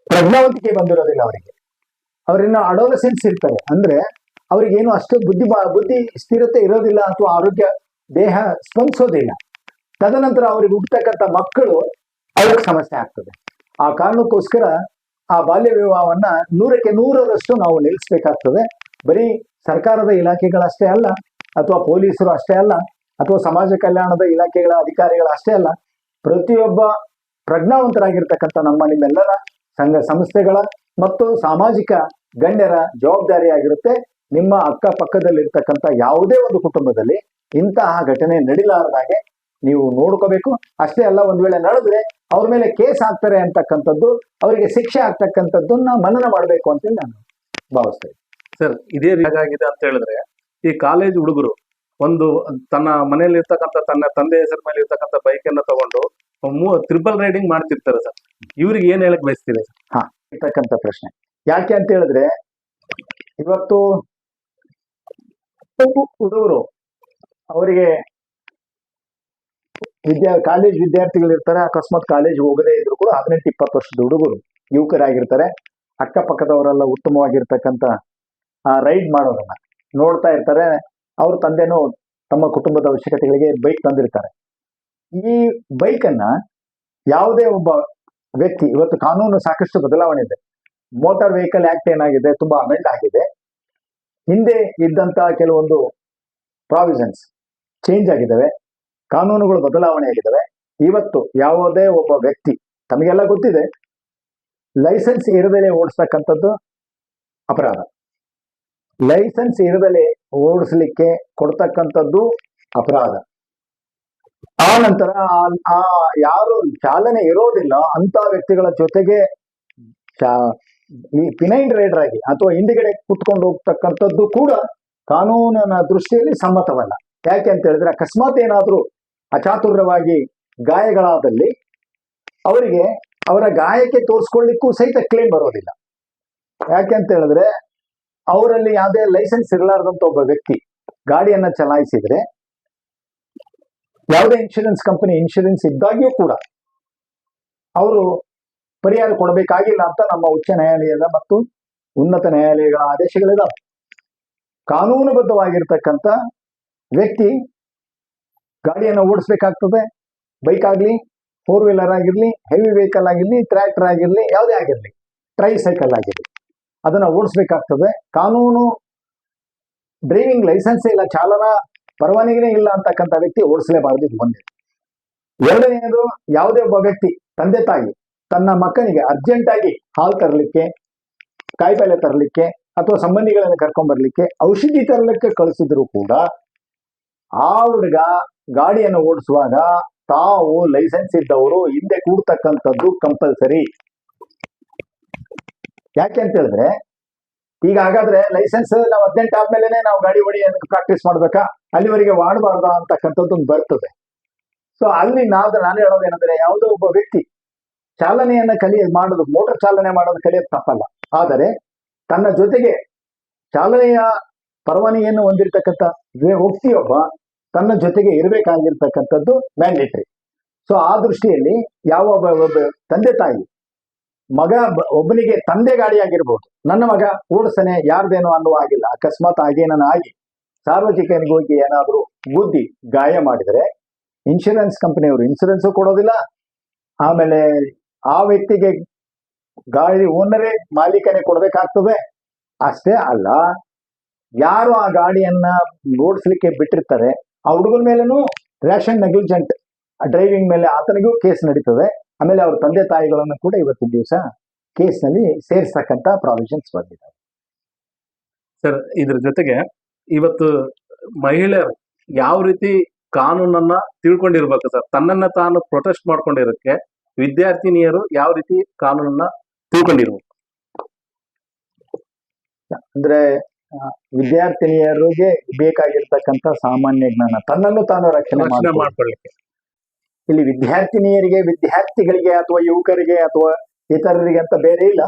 ಪ್ರಜ್ಞಾವಂತಿಕೆ ಬಂದಿರೋದಿಲ್ಲ ಅವರಿಗೆ. ಅವರಿನ್ನ ಅಡೋಲಸೆನ್ಸ್ ಇರ್ತಾರೆ ಅಂದ್ರೆ ಅವ್ರಿಗೇನು ಅಷ್ಟು ಬುದ್ಧಿ ಬುದ್ಧಿ ಸ್ಥಿರತೆ ಇರೋದಿಲ್ಲ ಅಥವಾ ಆರೋಗ್ಯ, ದೇಹ ಸ್ಪಂದಿಸೋದಿಲ್ಲ. ತದನಂತರ ಅವ್ರಿಗೆ ಹುಟ್ಟತಕ್ಕಂಥ ಮಕ್ಕಳು ಅವ್ರಿಗೆ ಸಮಸ್ಯೆ ಆಗ್ತದೆ. ಆ ಕಾರಣಕ್ಕೋಸ್ಕರ ಆ ಬಾಲ್ಯ ವಿವಾಹವನ್ನ ನೂರಕ್ಕೆ ನೂರರಷ್ಟು ನಾವು ನಿಲ್ಲಿಸ್ಬೇಕಾಗ್ತದೆ. ಬರೀ ಸರ್ಕಾರದ ಇಲಾಖೆಗಳಷ್ಟೇ ಅಲ್ಲ ಅಥವಾ ಪೊಲೀಸರು ಅಷ್ಟೇ ಅಲ್ಲ, ಅಥವಾ ಸಮಾಜ ಕಲ್ಯಾಣದ ಇಲಾಖೆಗಳ ಅಧಿಕಾರಿಗಳು ಅಷ್ಟೇ ಅಲ್ಲ, ಪ್ರತಿಯೊಬ್ಬ ಪ್ರಜ್ಞಾವಂತರಾಗಿರ್ತಕ್ಕಂಥ ನಮ್ಮ ನಿಮ್ಮೆಲ್ಲರ ಸಂಘ ಸಂಸ್ಥೆಗಳ ಮತ್ತು ಸಾಮಾಜಿಕ ಗಣ್ಯರ ಜವಾಬ್ದಾರಿಯಾಗಿರುತ್ತೆ. ನಿಮ್ಮ ಅಕ್ಕಪಕ್ಕದಲ್ಲಿರ್ತಕ್ಕಂಥ ಯಾವುದೇ ಒಂದು ಕುಟುಂಬದಲ್ಲಿ ಇಂತಹ ಘಟನೆ ನಡಿಲಾರದಾಗೆ ನೀವು ನೋಡ್ಕೋಬೇಕು. ಅಷ್ಟೇ ಅಲ್ಲ, ಒಂದ್ ವೇಳೆ ನಡೆದ್ರೆ ಅವ್ರ ಮೇಲೆ ಕೇಸ್ ಹಾಕ್ತಾರೆ ಅಂತಕ್ಕಂಥದ್ದು, ಅವರಿಗೆ ಶಿಕ್ಷೆ ಆಗ್ತಕ್ಕಂಥದ್ದನ್ನ ಮನನ ಮಾಡಬೇಕು ಅಂತೇಳಿ ನಾನು ಭಾವಿಸ್ತೇನೆ. ಸರ್, ಇದೇ ರೀತಿ ಆಗಿದೆ ಅಂತ ಹೇಳಿದ್ರೆ ಈ ಕಾಲೇಜ್ ಹುಡುಗರು ಒಂದು ತನ್ನ ಮನೆಯಲ್ಲಿ ಇರ್ತಕ್ಕಂಥ ತನ್ನ ತಂದೆ ಹೆಸರ ಮೇಲೆ ಇರ್ತಕ್ಕಂಥ ಬೈಕ್ ಅನ್ನ ತಗೊಂಡು ತ್ರಿಬಲ್ ರೈಡಿಂಗ್ ಮಾಡ್ತಿರ್ತಾರೆ ಸರ್. ಇವ್ರಿಗೆ ಏನ್ ಹೇಳಕ್ ಬಯಸ್ತೀರಿ ಸರ್? ಇರ್ತಕ್ಕಂಥ ಪ್ರಶ್ನೆ. ಯಾಕೆ ಅಂತ ಹೇಳಿದ್ರೆ ಇವತ್ತು ಹುಡುಗರು ಅವರಿಗೆ ವಿದ್ಯಾ, ಕಾಲೇಜ್ ವಿದ್ಯಾರ್ಥಿಗಳು ಇರ್ತಾರೆ, ಅಕಸ್ಮಾತ್ ಕಾಲೇಜ್ ಹೋಗದೇ ಇದ್ರು ಕೂಡ ಹದಿನೆಂಟು, ಇಪ್ಪತ್ತು ವರ್ಷದ ಹುಡುಗರು ಯುವಕರಾಗಿರ್ತಾರೆ. ಅಕ್ಕಪಕ್ಕದವರೆಲ್ಲ ಉತ್ತಮವಾಗಿರ್ತಕ್ಕಂಥ ರೈಡ್ ಮಾಡೋರನ್ನ. ನೋಡ್ತಾ ಇರ್ತಾರೆ. ಅವ್ರ ತಂದೆನೂ ತಮ್ಮ ಕುಟುಂಬದ ಅವಶ್ಯಕತೆಗಳಿಗೆ ಬೈಕ್ ತಂದಿರ್ತಾರೆ. ಈ ಬೈಕನ್ನ ಯಾವುದೇ ಒಬ್ಬ ವ್ಯಕ್ತಿ, ಇವತ್ತು ಕಾನೂನು ಸಾಕಷ್ಟು ಬದಲಾವಣೆ ಇದೆ. ಮೋಟಾರ್ ವೆಹಿಕಲ್ ಆಕ್ಟ್ ಏನಾಗಿದೆ ತುಂಬಾ ಅಮೆಂಡ್ ಆಗಿದೆ. ಹಿಂದೆ ಇದ್ದಂತಹ ಕೆಲವೊಂದು ಪ್ರಾವಿಷನ್ಸ್ ಚೇಂಜ್ ಆಗಿದ್ದಾವೆ. ಕಾನೂನುಗಳು ಬದಲಾವಣೆ ಆಗಿದ್ದಾವೆ. ಇವತ್ತು ಯಾವುದೇ ಒಬ್ಬ ವ್ಯಕ್ತಿ, ತಮಗೆಲ್ಲ ಗೊತ್ತಿದೆ ಲೈಸೆನ್ಸ್ ಇರದೇ ಓಡಿಸ್ತಕ್ಕಂಥದ್ದು ಅಪರಾಧ. ಲೈಸೆನ್ಸ್ ಇರದಲೇ ಓಡಿಸ್ಲಿಕ್ಕೆ ಕೊಡ್ತಕ್ಕಂಥದ್ದು ಅಪರಾಧ. ಆ ನಂತರ ಆ- ಯಾರು ಚಾಲನೆ ಇರೋದಿಲ್ಲ ಅಂತ ವ್ಯಕ್ತಿಗಳ ಜೊತೆಗೆ ಈ ಪಿನೈನ್ ರೈಡರ್ ಆಗಿ ಅಥವಾ ಹಿಂದಿಗಡೆ ಕುತ್ಕೊಂಡು ಹೋಗ್ತಕ್ಕಂಥದ್ದು ಕೂಡ ಕಾನೂನಿನ ದೃಷ್ಟಿಯಲ್ಲಿ ಸಮ್ಮತವಲ್ಲ. ಯಾಕೆ ಅಂತ ಹೇಳಿದ್ರೆ ಅಕಸ್ಮಾತ್ ಏನಾದ್ರೂ ಅಚಾತುರ್ಯವಾಗಿ ಗಾಯಗಳಾದಲ್ಲಿ ಅವರಿಗೆ ಅವರ ಗಾಯಕ್ಕೆ ತೋರಿಸ್ಕೊಳ್ಳಿಕ್ಕೂ ಸಹಿತ ಕ್ಲೇಮ್ ಬರೋದಿಲ್ಲ. ಯಾಕೆ ಅಂತ ಹೇಳಿದ್ರೆ ಅವರಲ್ಲಿ ಯಾವುದೇ ಲೈಸೆನ್ಸ್ ಇರಲಾರ್ದಂತ ಒಬ್ಬ ವ್ಯಕ್ತಿ ಗಾಡಿಯನ್ನ ಚಲಾಯಿಸಿದ್ರೆ ಯಾವುದೇ ಇನ್ಶೂರೆನ್ಸ್ ಕಂಪನಿ ಇನ್ಶೂರೆನ್ಸ್ ಇದ್ದಾಗಿಯೂ ಕೂಡ ಅವರು ಪರಿಹಾರ ಕೊಡಬೇಕಾಗಿಲ್ಲ ಅಂತ ನಮ್ಮ ಉಚ್ಚ ನ್ಯಾಯಾಲಯದ ಮತ್ತು ಉನ್ನತ ನ್ಯಾಯಾಲಯಗಳ ಆದೇಶಗಳಿದಾವೆ. ಕಾನೂನುಬದ್ಧವಾಗಿರ್ತಕ್ಕಂಥ ವ್ಯಕ್ತಿ ಗಾಡಿಯನ್ನು ಓಡಿಸ್ಬೇಕಾಗ್ತದೆ. ಬೈಕ್ ಆಗಲಿ ಫೋರ್ ವೀಲರ್ ಆಗಿರಲಿ ಹೆವಿ ವೆಹಿಕಲ್ ಆಗಿರಲಿ ಟ್ರ್ಯಾಕ್ಟರ್ ಆಗಿರಲಿ, ಯಾವುದೇ ಆಗಿರಲಿ ಟ್ರೈ ಸೈಕಲ್ ಆಗಿರ್ಲಿ. ಅದನ್ನ ಓಡಿಸ್ಬೇಕಾಗ್ತದೆ. ಕಾನೂನು ಡ್ರೈವಿಂಗ್ ಲೈಸೆನ್ಸ್ ಇಲ್ಲ, ಚಾಲನಾ ಪರವಾನಗಿನೇ ಇಲ್ಲ ಅಂತಕ್ಕಂಥ ವ್ಯಕ್ತಿ ಓಡಿಸಲೇಬಾರದು, ಇದು ಒಂದೇ. ಎರಡನೆಯದು, ಯಾವುದೇ ಒಬ್ಬ ವ್ಯಕ್ತಿ ತಂದೆ ತಾಯಿ ತನ್ನ ಮಕ್ಕನಿಗೆ ಅರ್ಜೆಂಟ್ ಆಗಿ ಹಾಲು ತರಲಿಕ್ಕೆ ಕಾಯಿಪಲ್ಯ ತರಲಿಕ್ಕೆ ಅಥವಾ ಸಂಬಂಧಿಗಳನ್ನು ಕರ್ಕೊಂಡ್ ಬರ್ಲಿಕ್ಕೆ ಔಷಧಿ ತರಲಿಕ್ಕೆ ಕಳಿಸಿದ್ರು ಕೂಡ ಆ ಹುಡುಗ ಗಾಡಿಯನ್ನು ಓಡಿಸುವಾಗ ತಾವು ಲೈಸೆನ್ಸ್ ಇದ್ದವರು ಹಿಂದೆ ಕೂಡ್ತಕ್ಕಂಥದ್ದು ಕಂಪಲ್ಸರಿ. ಯಾಕೆ ಅಂತ ಹೇಳಿದ್ರೆ, ಈಗ ಹಾಗಾದ್ರೆ ಲೈಸೆನ್ಸ್ ನಾವು ಹದಿನೆಂಟು ಆದ್ಮೇಲೆ ನಾವು ಗಾಡಿ ಹೊಡಿ ಪ್ರಾಕ್ಟೀಸ್ ಮಾಡ್ಬೇಕಾ? ಅಲ್ಲಿವರೆಗೆ ಮಾಡಬಾರ್ದಾ ಅಂತಕ್ಕಂಥದ್ದು ಒಂದು ಬರ್ತದೆ. ಸೊ ಅಲ್ಲಿ ನಾವು ನಾನು ಹೇಳೋದೇನೆಂದ್ರೆ ಯಾವುದೋ ಒಬ್ಬ ವ್ಯಕ್ತಿ ಚಾಲನೆಯನ್ನ ಕಲಿಯ ಮಾಡೋದು ಮೋಟರ್ ಚಾಲನೆ ಮಾಡೋದು ಕಲಿಯೋದು ತಪ್ಪಲ್ಲ. ಆದರೆ ತನ್ನ ಜೊತೆಗೆ ಚಾಲನೆಯ ಪರವಾನಿಯನ್ನು ಹೊಂದಿರತಕ್ಕಂಥ ವ್ಯ- ವ್ಯಕ್ತಿಯೊಬ್ಬ ತನ್ನ ಜೊತೆಗೆ ಇರಬೇಕಾಗಿರ್ತಕ್ಕಂಥದ್ದು ಮ್ಯಾಂಡೇಟರಿ ಸೊ ಆ ದೃಷ್ಟಿಯಲ್ಲಿ ಯಾವ ತಂದೆ ತಾಯಿ ಮಗ ಒಬ್ಬನಿಗೆ ತಂದೆ ಗಾಡಿಯಾಗಿರ್ಬೋದು. ನನ್ನ ಮಗ ಓಡಿಸನೆ ಯಾರ್ದೇನೋ ಅನ್ನುವ ಆಗಿಲ್ಲ ಅಕಸ್ಮಾತ್ ಆಗೇನ ಆಗಿ ಹೋಗಿ ಏನಾದರೂ ಬುದ್ಧಿ ಗಾಯ ಮಾಡಿದರೆ ಇನ್ಶೂರೆನ್ಸ್ ಕಂಪನಿಯವರು ಇನ್ಶೂರೆನ್ಸು ಕೊಡೋದಿಲ್ಲ. ಆಮೇಲೆ ಆ ವ್ಯಕ್ತಿಗೆ ಗಾಡಿ ಓನರೇ ಮಾಲೀಕನೇ ಕೊಡಬೇಕಾಗ್ತದೆ. ಅಷ್ಟೇ ಅಲ್ಲ, ಯಾರು ಆ ಗಾಡಿಯನ್ನ ಓಡಿಸ್ಲಿಕ್ಕೆ ಬಿಟ್ಟಿರ್ತಾರೆ, ಆ ಹುಡುಗನ ಮೇಲೂ ರ್ಯಾಷನ್ ನೆಗ್ಲಿಜೆಂಟ್ ಡ್ರೈವಿಂಗ್ ಮೇಲೆ ಆತನಿಗೂ ಕೇಸ್ ನಡೀತದೆ. ಆಮೇಲೆ ಅವ್ರ ತಂದೆ ತಾಯಿಗಳನ್ನು ಕೂಡ ಇವತ್ತಿನ ದಿವಸ ಕೇಸ್ನಲ್ಲಿ ಸೇರಿಸತಕ್ಕಂತ ಪ್ರಾವಿಷನ್ಸ್ ಬಂದಿದೆ ಸರ್ ಇದ್ರ ಜೊತೆಗೆ ಇವತ್ತು ಮಹಿಳೆಯರು ಯಾವ ರೀತಿ ಕಾನೂನನ್ನ ತಿಳ್ಕೊಂಡಿರ್ಬೇಕು ಸರ್? ತನ್ನನ್ನ ತಾನು ಪ್ರೊಟೆಸ್ಟ್ ಮಾಡ್ಕೊಂಡಿರೋಕ್ಕೆ ವಿದ್ಯಾರ್ಥಿನಿಯರು ಯಾವ ರೀತಿ ಕಾನೂನನ್ನ ತಿಳ್ಕೊಂಡಿರ್ಬೇಕು? ಅಂದ್ರೆ ವಿದ್ಯಾರ್ಥಿನಿಯರಿಗೆ ಬೇಕಾಗಿರ್ತಕ್ಕಂಥ ಸಾಮಾನ್ಯ ಜ್ಞಾನ ತನ್ನನ್ನು ತಾನು ರಕ್ಷಣೆ ಮಾಡ್ಕೊಳ್ಳಿಕ್ಕೆ ಇಲ್ಲಿ ವಿದ್ಯಾರ್ಥಿನಿಯರಿಗೆ, ವಿದ್ಯಾರ್ಥಿಗಳಿಗೆ ಅಥವಾ ಯುವಕರಿಗೆ ಅಥವಾ ಇತರರಿಗೆ ಅಂತ ಬೇರೆ ಇಲ್ಲ.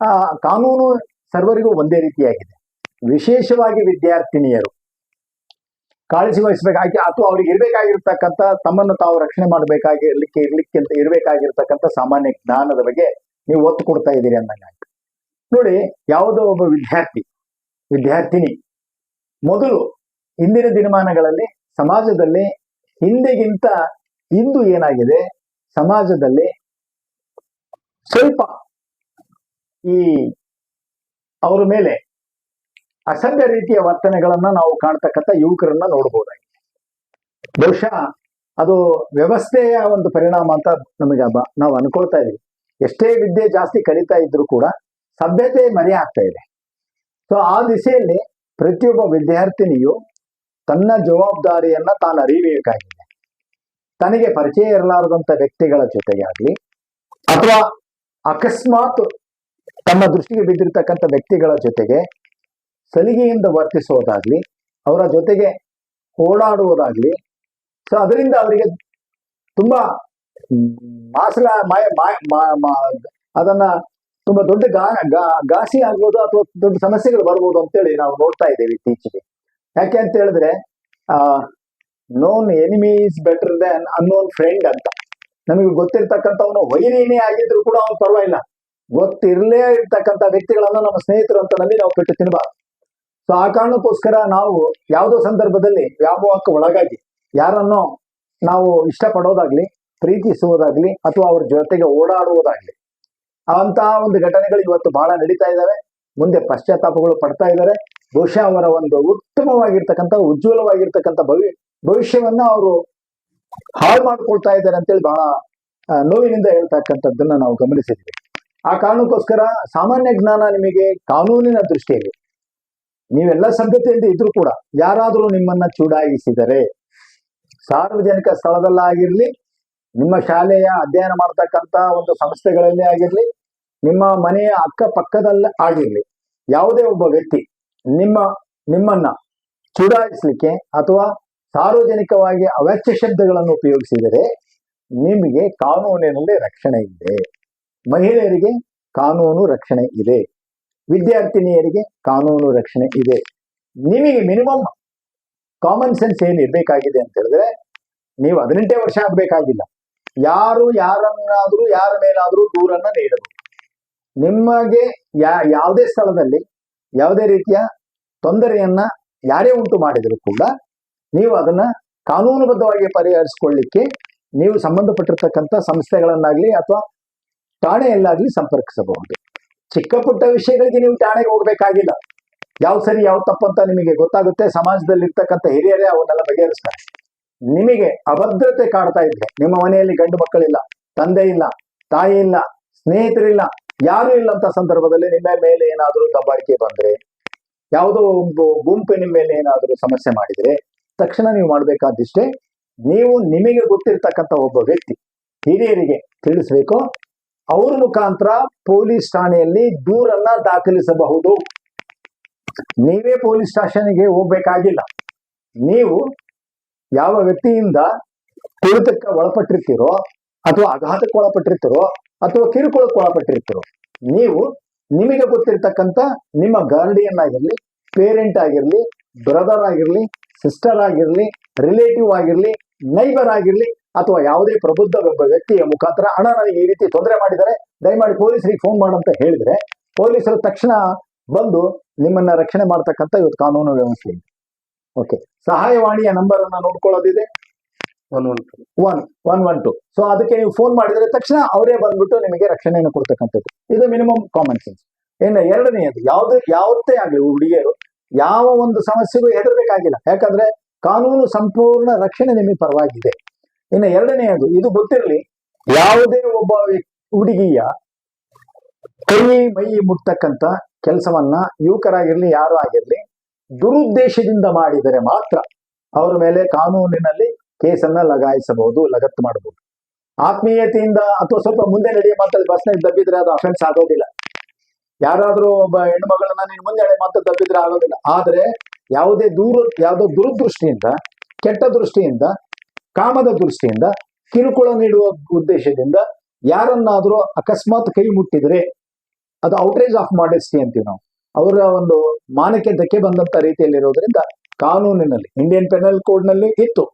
ಆ, ಕಾನೂನು ಸರ್ವರಿಗೂ ಒಂದೇ ರೀತಿಯಾಗಿದೆ. ವಿಶೇಷವಾಗಿ ವಿದ್ಯಾರ್ಥಿನಿಯರು. ಕಾಳಜಿ ವಹಿಸಬೇಕಾಗಿ, ಅಥವಾ ಅವ್ರಿಗೆ ಇರಬೇಕಾಗಿರ್ತಕ್ಕಂಥ, ತಮ್ಮನ್ನು ತಾವು ರಕ್ಷಣೆ ಮಾಡಬೇಕಾಗಿರ್ಲಿಕ್ಕೆ, ಇರ್ಲಿಕ್ಕೆ ಅಂತ ಇರಬೇಕಾಗಿರ್ತಕ್ಕಂಥ ಸಾಮಾನ್ಯ ಜ್ಞಾನದ ಬಗ್ಗೆ ನೀವು ಒತ್ತು ಕೊಡ್ತಾ ಇದ್ದೀರಿ ಅಂದಂಗಾಯ್ತು ನೋಡಿ, ಯಾವುದೋ ಒಬ್ಬ ವಿದ್ಯಾರ್ಥಿ, ವಿದ್ಯಾರ್ಥಿನಿ, ಮೊದಲು ಇಂದಿನ ದಿನಮಾನಗಳಲ್ಲಿ ಸಮಾಜದಲ್ಲಿ ಹಿಂದೆಗಿಂತ ಇಂದು ಏನಾಗಿದೆ? ಸಮಾಜದಲ್ಲಿ ಸ್ವಲ್ಪ ಈ ಅವರ ಮೇಲೆ ಅಸಭ್ಯ ರೀತಿಯ ವರ್ತನೆಗಳನ್ನ ನಾವು ಕಾಣ್ತಕ್ಕಂಥ ಯುವಕರನ್ನ ನೋಡಬಹುದಾಗಿದೆ ಬಹುಶಃ ಅದು ವ್ಯವಸ್ಥೆಯ ಒಂದು ಪರಿಣಾಮ ಅಂತ ನಮಗೆ ನಾವು ಅನ್ಕೊಳ್ತಾ ಇದೀವಿ ಎಷ್ಟೇ ವಿದ್ಯೆ ಜಾಸ್ತಿ ಕಲಿತಾ ಇದ್ರು ಕೂಡ ಸಭ್ಯತೆ ಮರೆ ಆಗ್ತಾ ಇದೆ. ಸೊ ಆ ದಿಸೆಯಲ್ಲಿ ಪ್ರತಿಯೊಬ್ಬ ವಿದ್ಯಾರ್ಥಿನಿಯು ತನ್ನ ಜವಾಬ್ದಾರಿಯನ್ನ ತಾನು ಅರಿಯಬೇಕಾಗಿದೆ ತನಗೆ ಪರಿಚಯ ಇರಲಾರದಂತ ವ್ಯಕ್ತಿಗಳ ಜೊತೆಗೆ ಆಗಲಿ ಅಥವಾ ಅಕಸ್ಮಾತ್ ತಮ್ಮ ದೃಷ್ಟಿಗೆ ಬಿದ್ದಿರ್ತಕ್ಕಂಥ ವ್ಯಕ್ತಿಗಳ ಜೊತೆಗೆ ಸಲಿಗೆಯಿಂದ ವರ್ತಿಸೋದಾಗ್ಲಿ ಅವರ ಜೊತೆಗೆ ಓಡಾಡುವುದಾಗ್ಲಿ ಸೊ ಅದರಿಂದ ಅವರಿಗೆ ತುಂಬಾ ಮಾಸಲ, ಮಾಯ ಅದನ್ನ ತುಂಬಾ ದೊಡ್ಡ ಗಾ- ಘಾಸಿ ಆಗ್ಬೋದು ಅಥವಾ ದೊಡ್ಡ ಸಮಸ್ಯೆಗಳು ಬರ್ಬೋದು ಅಂತೇಳಿ ನಾವು ನೋಡ್ತಾ ಇದ್ದೇವೆ ಇತ್ತೀಚೆಗೆ. ಯಾಕೆ ಅಂತ ಹೇಳಿದ್ರೆ, a known enemy is better than unknown friend ಅಂತ. ನಮಗೆ ಗೊತ್ತಿರ್ತಕ್ಕಂಥವನು ವೈರಿನೇ ಆಗಿದ್ರು ಕೂಡ ಅವನು ಪರವಾಗಿಲ್ಲ. ಗೊತ್ತಿರಲೇ ಇರ್ತಕ್ಕಂಥ ವ್ಯಕ್ತಿಗಳನ್ನು ನಮ್ಮ ಸ್ನೇಹಿತರು ಅಂತ ನಂಬಿ ನಾವು ಪೆಟ್ಟು ತಿನ್ನಬಾರ್ದು ಸೊ ಆ ಕಾರಣಕ್ಕೋಸ್ಕರ ನಾವು ಯಾವುದೋ ಸಂದರ್ಭದಲ್ಲಿ ವ್ಯಾಮೋಹಕ್ಕೆ ಒಳಗಾಗಿ ಯಾರನ್ನೋ ನಾವು ಇಷ್ಟಪಡೋದಾಗ್ಲಿ, ಪ್ರೀತಿಸುವುದಾಗ್ಲಿ ಅಥವಾ ಅವ್ರ ಜೊತೆಗೆ ಓಡಾಡುವುದಾಗ್ಲಿ ಅಂತಹ ಒಂದು ಘಟನೆಗಳು ಇವತ್ತು ಬಹಳ ನಡೀತಾ ಇದ್ದಾವೆ. ಮುಂದೆ ಪಶ್ಚಾತ್ತಾಪಗಳು ಪಡ್ತಾ ಇದ್ದಾರೆ. ಬಹುಶಃ ಅವರ ಒಂದು ಉತ್ತಮವಾಗಿರ್ತಕ್ಕಂಥ, ಉಜ್ವಲವಾಗಿರ್ತಕ್ಕಂಥ ಭವಿ ಭವಿಷ್ಯವನ್ನ ಅವರು ಹಾಳು ಮಾಡ್ಕೊಳ್ತಾ ಇದ್ದಾರೆ ಅಂತೇಳಿ ಬಹಳ ನೋವಿನಿಂದ ಹೇಳ್ತಕ್ಕಂಥದ್ದನ್ನ ನಾವು ಗಮನಿಸಿದ್ವಿ. ಆ ಕಾರಣಕ್ಕೋಸ್ಕರ ಸಾಮಾನ್ಯ ಜ್ಞಾನ ನಿಮಗೆ ಕಾನೂನಿನ ದೃಷ್ಟಿಯಲ್ಲಿ, ನೀವೆಲ್ಲ ಸಂಗತಿಯಿಂದ ಇದ್ರೂ ಕೂಡ ಯಾರಾದರೂ ನಿಮ್ಮನ್ನ ಚೂಡಾಯಿಸಿದರೆ, ಸಾರ್ವಜನಿಕ ಸ್ಥಳದಲ್ಲಾಗಿರ್ಲಿ ನಿಮ್ಮ ಶಾಲೆಯ ಅಧ್ಯಯನ ಮಾಡ್ತಕ್ಕಂಥ ಒಂದು ಸಂಸ್ಥೆಗಳಲ್ಲಿ ಆಗಿರ್ಲಿ, ನಿಮ್ಮ ಮನೆಯ ಅಕ್ಕಪಕ್ಕದಲ್ಲೇ ಆಗಿರ್ಲಿ, ಯಾವುದೇ ಒಬ್ಬ ವ್ಯಕ್ತಿ ನಿಮ್ಮ, ನಿಮ್ಮನ್ನ ಚುಡಾಯಿಸ್ಲಿಕ್ಕೆ ಅಥವಾ ಸಾರ್ವಜನಿಕವಾಗಿ ಅವಾಚ್ಯ ಶಬ್ದಗಳನ್ನು ಉಪಯೋಗಿಸಿದರೆ ನಿಮಗೆ ಕಾನೂನಿನಲ್ಲಿ ರಕ್ಷಣೆ ಇದೆ. ಮಹಿಳೆಯರಿಗೆ ಕಾನೂನು ರಕ್ಷಣೆ ಇದೆ. ವಿದ್ಯಾರ್ಥಿನಿಯರಿಗೆ ಕಾನೂನು ರಕ್ಷಣೆ ಇದೆ. ನಿಮಗೆ ಮಿನಿಮಮ್ ಕಾಮನ್ ಸೆನ್ಸ್ ಏನು ಇರಬೇಕಾಗಿದೆ ಅಂತ ಹೇಳಿದ್ರೆ ನೀವು ಹದಿನೆಂಟೇ ವರ್ಷ ಆಗಬೇಕಾಗಿಲ್ಲ. ಯಾರು ಯಾರನ್ನಾದರೂ ಯಾರ ಮೇಲಾದರೂ ದೂರನ್ನ ನೀಡಬಹುದು ನಿಮಗೆ ಯಾ ಯಾವುದೇ ಸ್ಥಳದಲ್ಲಿ ಯಾವುದೇ ರೀತಿಯ ತೊಂದರೆಯನ್ನ ಯಾರೇ ಉಂಟು ಮಾಡಿದರೂ ಕೂಡ ನೀವು ಅದನ್ನ ಕಾನೂನುಬದ್ಧವಾಗಿ ಪರಿಹರಿಸಿಕೊಳ್ಳಿಕ್ಕೆ ನೀವು ಸಂಬಂಧಪಟ್ಟಿರ್ತಕ್ಕಂಥ ಸಂಸ್ಥೆಗಳನ್ನಾಗ್ಲಿ ಅಥವಾ ಠಾಣೆಯಲ್ಲಾಗ್ಲಿ ಸಂಪರ್ಕಿಸಬಹುದು. ಚಿಕ್ಕ ಪುಟ್ಟ ವಿಷಯಗಳಿಗೆ ನೀವು ಠಾಣೆಗೆ ಹೋಗ್ಬೇಕಾಗಿಲ್ಲ. ಯಾವ ಸರಿ, ಯಾವ ತಪ್ಪಂತ ನಿಮಗೆ ಗೊತ್ತಾಗುತ್ತೆ ಸಮಾಜದಲ್ಲಿ ಇರ್ತಕ್ಕಂಥ ಹಿರಿಯರೇ ಅವನ್ನೆಲ್ಲ ಬಗೆಹರಿಸ್ತಾರೆ. ನಿಮಗೆ ಅಭದ್ರತೆ ಕಾಡ್ತಾ ಇದ್ರೆ, ನಿಮ್ಮ ಮನೆಯಲ್ಲಿ ಗಂಡು ಮಕ್ಕಳಿಲ್ಲ, ತಂದೆ ಇಲ್ಲ, ತಾಯಿ ಇಲ್ಲ, ಸ್ನೇಹಿತರಿಲ್ಲ, ಯಾರು ಇಲ್ಲ ಅಂತ ಸಂದರ್ಭದಲ್ಲಿ ನಿಮ್ಮ ಮೇಲೆ ಏನಾದರೂ ದಬ್ಬಾಳಿಕೆ ಬಂದ್ರೆ, ಯಾವುದೋ ಒಂದು ಗುಂಪು ನಿಮ್ಮ ಮೇಲೆ ಏನಾದರೂ ಸಮಸ್ಯೆ ಮಾಡಿದ್ರೆ ತಕ್ಷಣ ನೀವು ಮಾಡಬೇಕಾದಿಷ್ಟೇ ನೀವು ನಿಮಗೆ ಗೊತ್ತಿರ್ತಕ್ಕಂಥ ಒಬ್ಬ ವ್ಯಕ್ತಿ ಹಿರಿಯರಿಗೆ ತಿಳಿಸ್ಬೇಕು. ಅವ್ರ ಮುಖಾಂತರ ಪೊಲೀಸ್ ಠಾಣೆಯಲ್ಲಿ ದೂರನ್ನ ದಾಖಲಿಸಬಹುದು. ನೀವೇ ಪೊಲೀಸ್ ಸ್ಟೇಷನ್ಗೆ ಹೋಗ್ಬೇಕಾಗಿಲ್ಲ. ನೀವು ಯಾವ ವ್ಯಕ್ತಿಯಿಂದ ತುಳಿತಕ್ಕೆ ಒಳಪಟ್ಟಿರ್ತೀರೋ ಅಥವಾ ಆಘಾತಕ್ಕೆ ಒಳಪಟ್ಟಿರ್ತೀರೋ ಅಥವಾ ಕಿರುಕುಳಕ್ಕೆ ಒಳಪಟ್ಟಿರ್ತೀರೋ, ನೀವು ನಿಮಗೆ ಗೊತ್ತಿರ್ತಕ್ಕಂಥ ನಿಮ್ಮ ಗಾರ್ಡಿಯನ್ ಆಗಿರ್ಲಿ ಪೇರೆಂಟ್ ಆಗಿರ್ಲಿ, ಬ್ರದರ್ ಆಗಿರ್ಲಿ ಸಿಸ್ಟರ್ ಆಗಿರಲಿ ರಿಲೇಟಿವ್ ಆಗಿರಲಿ ನೈಬರ್ ಆಗಿರ್ಲಿ ಅಥವಾ ಯಾವುದೇ ಪ್ರಬುದ್ಧ ಒಬ್ಬ ವ್ಯಕ್ತಿಯ ಮುಖಾಂತರ ಹಣ ನನಗೆ ಈ ರೀತಿ ತೊಂದರೆ ಮಾಡಿದರೆ ದಯಮಾಡಿ ಪೊಲೀಸರಿಗೆ ಫೋನ್ ಮಾಡಂತ ಹೇಳಿದ್ರೆ ಪೊಲೀಸರು ತಕ್ಷಣ ಬಂದು ನಿಮ್ಮನ್ನ ರಕ್ಷಣೆ ಮಾಡ್ತಕ್ಕಂಥ ಇವತ್ತು ಕಾನೂನು ವ್ಯವಸ್ಥೆ ಇದೆ. ಓಕೆ ಸಹಾಯವಾಣಿಯ ನಂಬರ್ ಅನ್ನ ನೋಡ್ಕೊಳ್ಳೋದಿದೆ. One one one one one two so ಅದಕ್ಕೆ ನೀವು ಫೋನ್ ಮಾಡಿದರೆ ತಕ್ಷಣ ಅವರೇ ಬಂದ್ಬಿಟ್ಟು ನಿಮಗೆ ರಕ್ಷಣೆಯನ್ನು ಕೊಡ್ತಕ್ಕಂಥದ್ದು. ಇದು ಮಿನಿಮಮ್ ಕಾಮನ್ ಸೆನ್ಸ್ ಇನ್ನು ಎರಡನೆಯದು ಯಾವುದೇ ಯಾವತ್ತೇ ಆಗಲಿ ಹುಡುಗಿಯರು ಯಾವ ಒಂದು ಸಮಸ್ಯೆಗೂ ಹೆದರ್ಬೇಕಾಗಿಲ್ಲ. ಯಾಕಂದ್ರೆ ಕಾನೂನು ಸಂಪೂರ್ಣ ರಕ್ಷಣೆ ನಿಮಗೆ ಪರವಾಗಿದೆ. ಇನ್ನು ಎರಡನೆಯದು, ಇದು ಗೊತ್ತಿರಲಿ, ಯಾವುದೇ ಒಬ್ಬ ಹುಡುಗಿಯ ಕೈ, ಮೈ ಮುಟ್ತಕ್ಕಂಥ ಕೆಲಸವನ್ನ ಯುವಕರಾಗಿರ್ಲಿ, ಯಾರು ಆಗಿರ್ಲಿ, ದುರುದ್ದೇಶದಿಂದ ಮಾಡಿದರೆ ಮಾತ್ರ ಅವರ ಮೇಲೆ ಕಾನೂನಿನಲ್ಲಿ ಕೇಸನ್ನ ಲಗಾಯಿಸಬಹುದು, ಲಗತ್ತು ಮಾಡಬಹುದು. ಆತ್ಮೀಯತೆಯಿಂದ ಅಥವಾ ಸ್ವಲ್ಪ ಮುಂದೆ ನಡೆಯುವ ಮಾತ್ರ ಬಸ್ನಲ್ಲಿ ದಬ್ಬಿದ್ರೆ ಅದು ಅಫೆನ್ಸ್ ಆಗೋದಿಲ್ಲ. ಯಾರಾದ್ರೂ ಒಬ್ಬ ಹೆಣ್ಮಗಳನ್ನ ನೀನ್ ಮುಂದೆ ಹೇಳಿ ಮಾತು ದಬ್ಬಿದ್ರೆ ಆಗೋದಿಲ್ಲ. ಆದ್ರೆ ಯಾವುದೇ ದೂರ, ಯಾವುದೋ ದುರದೃಷ್ಟಿಯಿಂದ, ಕೆಟ್ಟ ದೃಷ್ಟಿಯಿಂದ, ಕಾಮದ ದೃಷ್ಟಿಯಿಂದ, ಕಿರುಕುಳ ನೀಡುವ ಉದ್ದೇಶದಿಂದ ಯಾರನ್ನಾದ್ರೂ ಅಕಸ್ಮಾತ್ ಕೈ ಮುಟ್ಟಿದ್ರೆ ಅದು ಔಟ್ರೇಜ್ ಆಫ್ ಮಾಡೆಸ್ಟಿ ಅಂತೀವಿ ನಾವು. ಅವರ ಒಂದು ಮಾನಕ್ಕೆ ಧಕ್ಕೆ ಬಂದಂತ ರೀತಿಯಲ್ಲಿರೋದ್ರಿಂದ ಕಾನೂನಿನಲ್ಲಿ ಇಂಡಿಯನ್ ಪೆನಲ್ ಕೋಡ್ನಲ್ಲಿ ಇತ್ತು.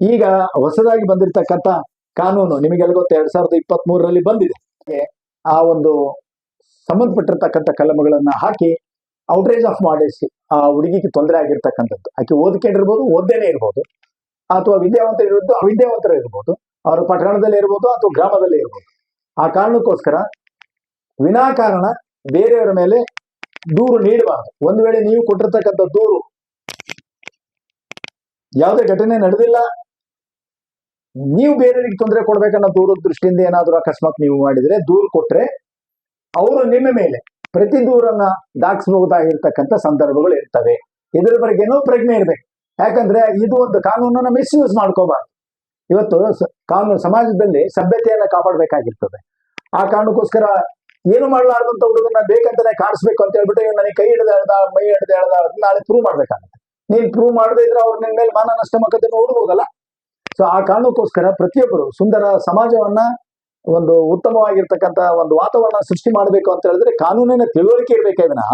ಈಗ ಹೊಸದಾಗಿ ಬಂದಿರತಕ್ಕಂತ ಕಾನೂನು ನಿಮಗೆಲ್ಲ ಗೊತ್ತು, ಎರಡ್ ಸಾವಿರದ ಇಪ್ಪತ್ತ್ ಮೂರರಲ್ಲಿ ಬಂದಿದೆ ಆ ಒಂದು ಸಂಬಂಧಪಟ್ಟಿರ್ತಕ್ಕಂಥ ಕಲಮಗಳನ್ನ ಹಾಕಿ ಔಟ್ರೇಜ್ ಆಫ್ ಮಾಡೆಸ್ಟಿ ಆ ಹುಡುಗಿಗೆ ತೊಂದರೆ ಆಗಿರ್ತಕ್ಕಂಥದ್ದು. ಆಕೆ ಓದ್ಕೊಂಡಿರ್ಬೋದು ಓದ್ದೇನೆ ಇರ್ಬೋದು, ಅಥವಾ ವಿದ್ಯಾವಂತರ ಇರ್ಬೋದು ಅವಿದ್ಯಾವಂತರ ಇರ್ಬೋದು, ಅವರು ಪಟ್ಟಣದಲ್ಲಿ ಇರ್ಬೋದು ಅಥವಾ ಗ್ರಾಮದಲ್ಲಿ ಇರ್ಬೋದು. ಆ ಕಾರಣಕ್ಕೋಸ್ಕರ ವಿನಾಕಾರಣ ಬೇರೆಯವರ ಮೇಲೆ ದೂರು ನೀಡಬಾರದು. ಒಂದು ವೇಳೆ ನೀವು ಕೊಟ್ಟಿರ್ತಕ್ಕಂಥ ದೂರು ಯಾವುದೇ ಘಟನೆ ನಡೆದಿಲ್ಲ, ನೀವು ಬೇರೆಯವರಿಗೆ ತೊಂದರೆ ಕೊಡ್ಬೇಕನ್ನೋ ದೂರದ ದೃಷ್ಟಿಯಿಂದ ಏನಾದರೂ ಅಕಸ್ಮಾತ್ ನೀವು ಮಾಡಿದ್ರೆ ದೂರು ಕೊಟ್ರೆ ಅವರು ನಿಮ್ಮ ಮೇಲೆ ಪ್ರತಿ ದೂರನ್ನ ದಾಖಿಸಬಹುದಾಗಿರ್ತಕ್ಕಂಥ ಸಂದರ್ಭಗಳು ಇರ್ತವೆ. ಇದರ ಬಗ್ಗೆನೂ ಪ್ರಜ್ಞೆ ಇರಬೇಕು. ಯಾಕಂದ್ರೆ ಇದು ಒಂದು ಕಾನೂನನ್ನ ಮಿಸ್ಯೂಸ್ ಮಾಡ್ಕೋಬಾರ್ದು. ಇವತ್ತು ಕಾನೂನು ಸಮಾಜದಲ್ಲಿ ಸಭ್ಯತೆಯನ್ನ ಕಾಪಾಡಬೇಕಾಗಿರ್ತದೆ. ಆ ಕಾರಣಕ್ಕೋಸ್ಕರ ಏನು ಮಾಡಲಾರ್ದಂತ ಹುಡುಗನ ಬೇಕಂತಾನೆ ಕಾಣಿಸ್ಬೇಕು ಅಂತ ಹೇಳ್ಬಿಟ್ಟು ನನಗೆ ಕೈ ಹಿಡಿದ ಹೇಳ್ದ, ಮೈ ಹಿಡಿದ ಹೇಳ್ದ ನಾಳೆ ಪ್ರೂವ್ ಮಾಡ್ಬೇಕಾಗುತ್ತೆ. ನೀನ್ ಪ್ರೂವ್ ಮಾಡದೇ ಇದ್ರೆ ಅವ್ರ ನಿನ್ ಮೇಲೆ ಮಾನ ನಷ್ಟ ಮಕ್ಕದನ್ನು ಓಡ್ಬೋದಲ್ಲ ಸೊ ಆ ಕಾರಣಕ್ಕೋಸ್ಕರ ಪ್ರತಿಯೊಬ್ಬರು ಸುಂದರ ಸಮಾಜವನ್ನ ಒಂದು ಉತ್ತಮವಾಗಿರ್ತಕ್ಕಂಥ ಒಂದು ವಾತಾವರಣ ಸೃಷ್ಟಿ ಮಾಡಬೇಕು ಅಂತ ಹೇಳಿದ್ರೆ ಕಾನೂನಿನ ತಿಳುವಳಿಕೆ ಇರಬೇಕೇ ವಿನಃ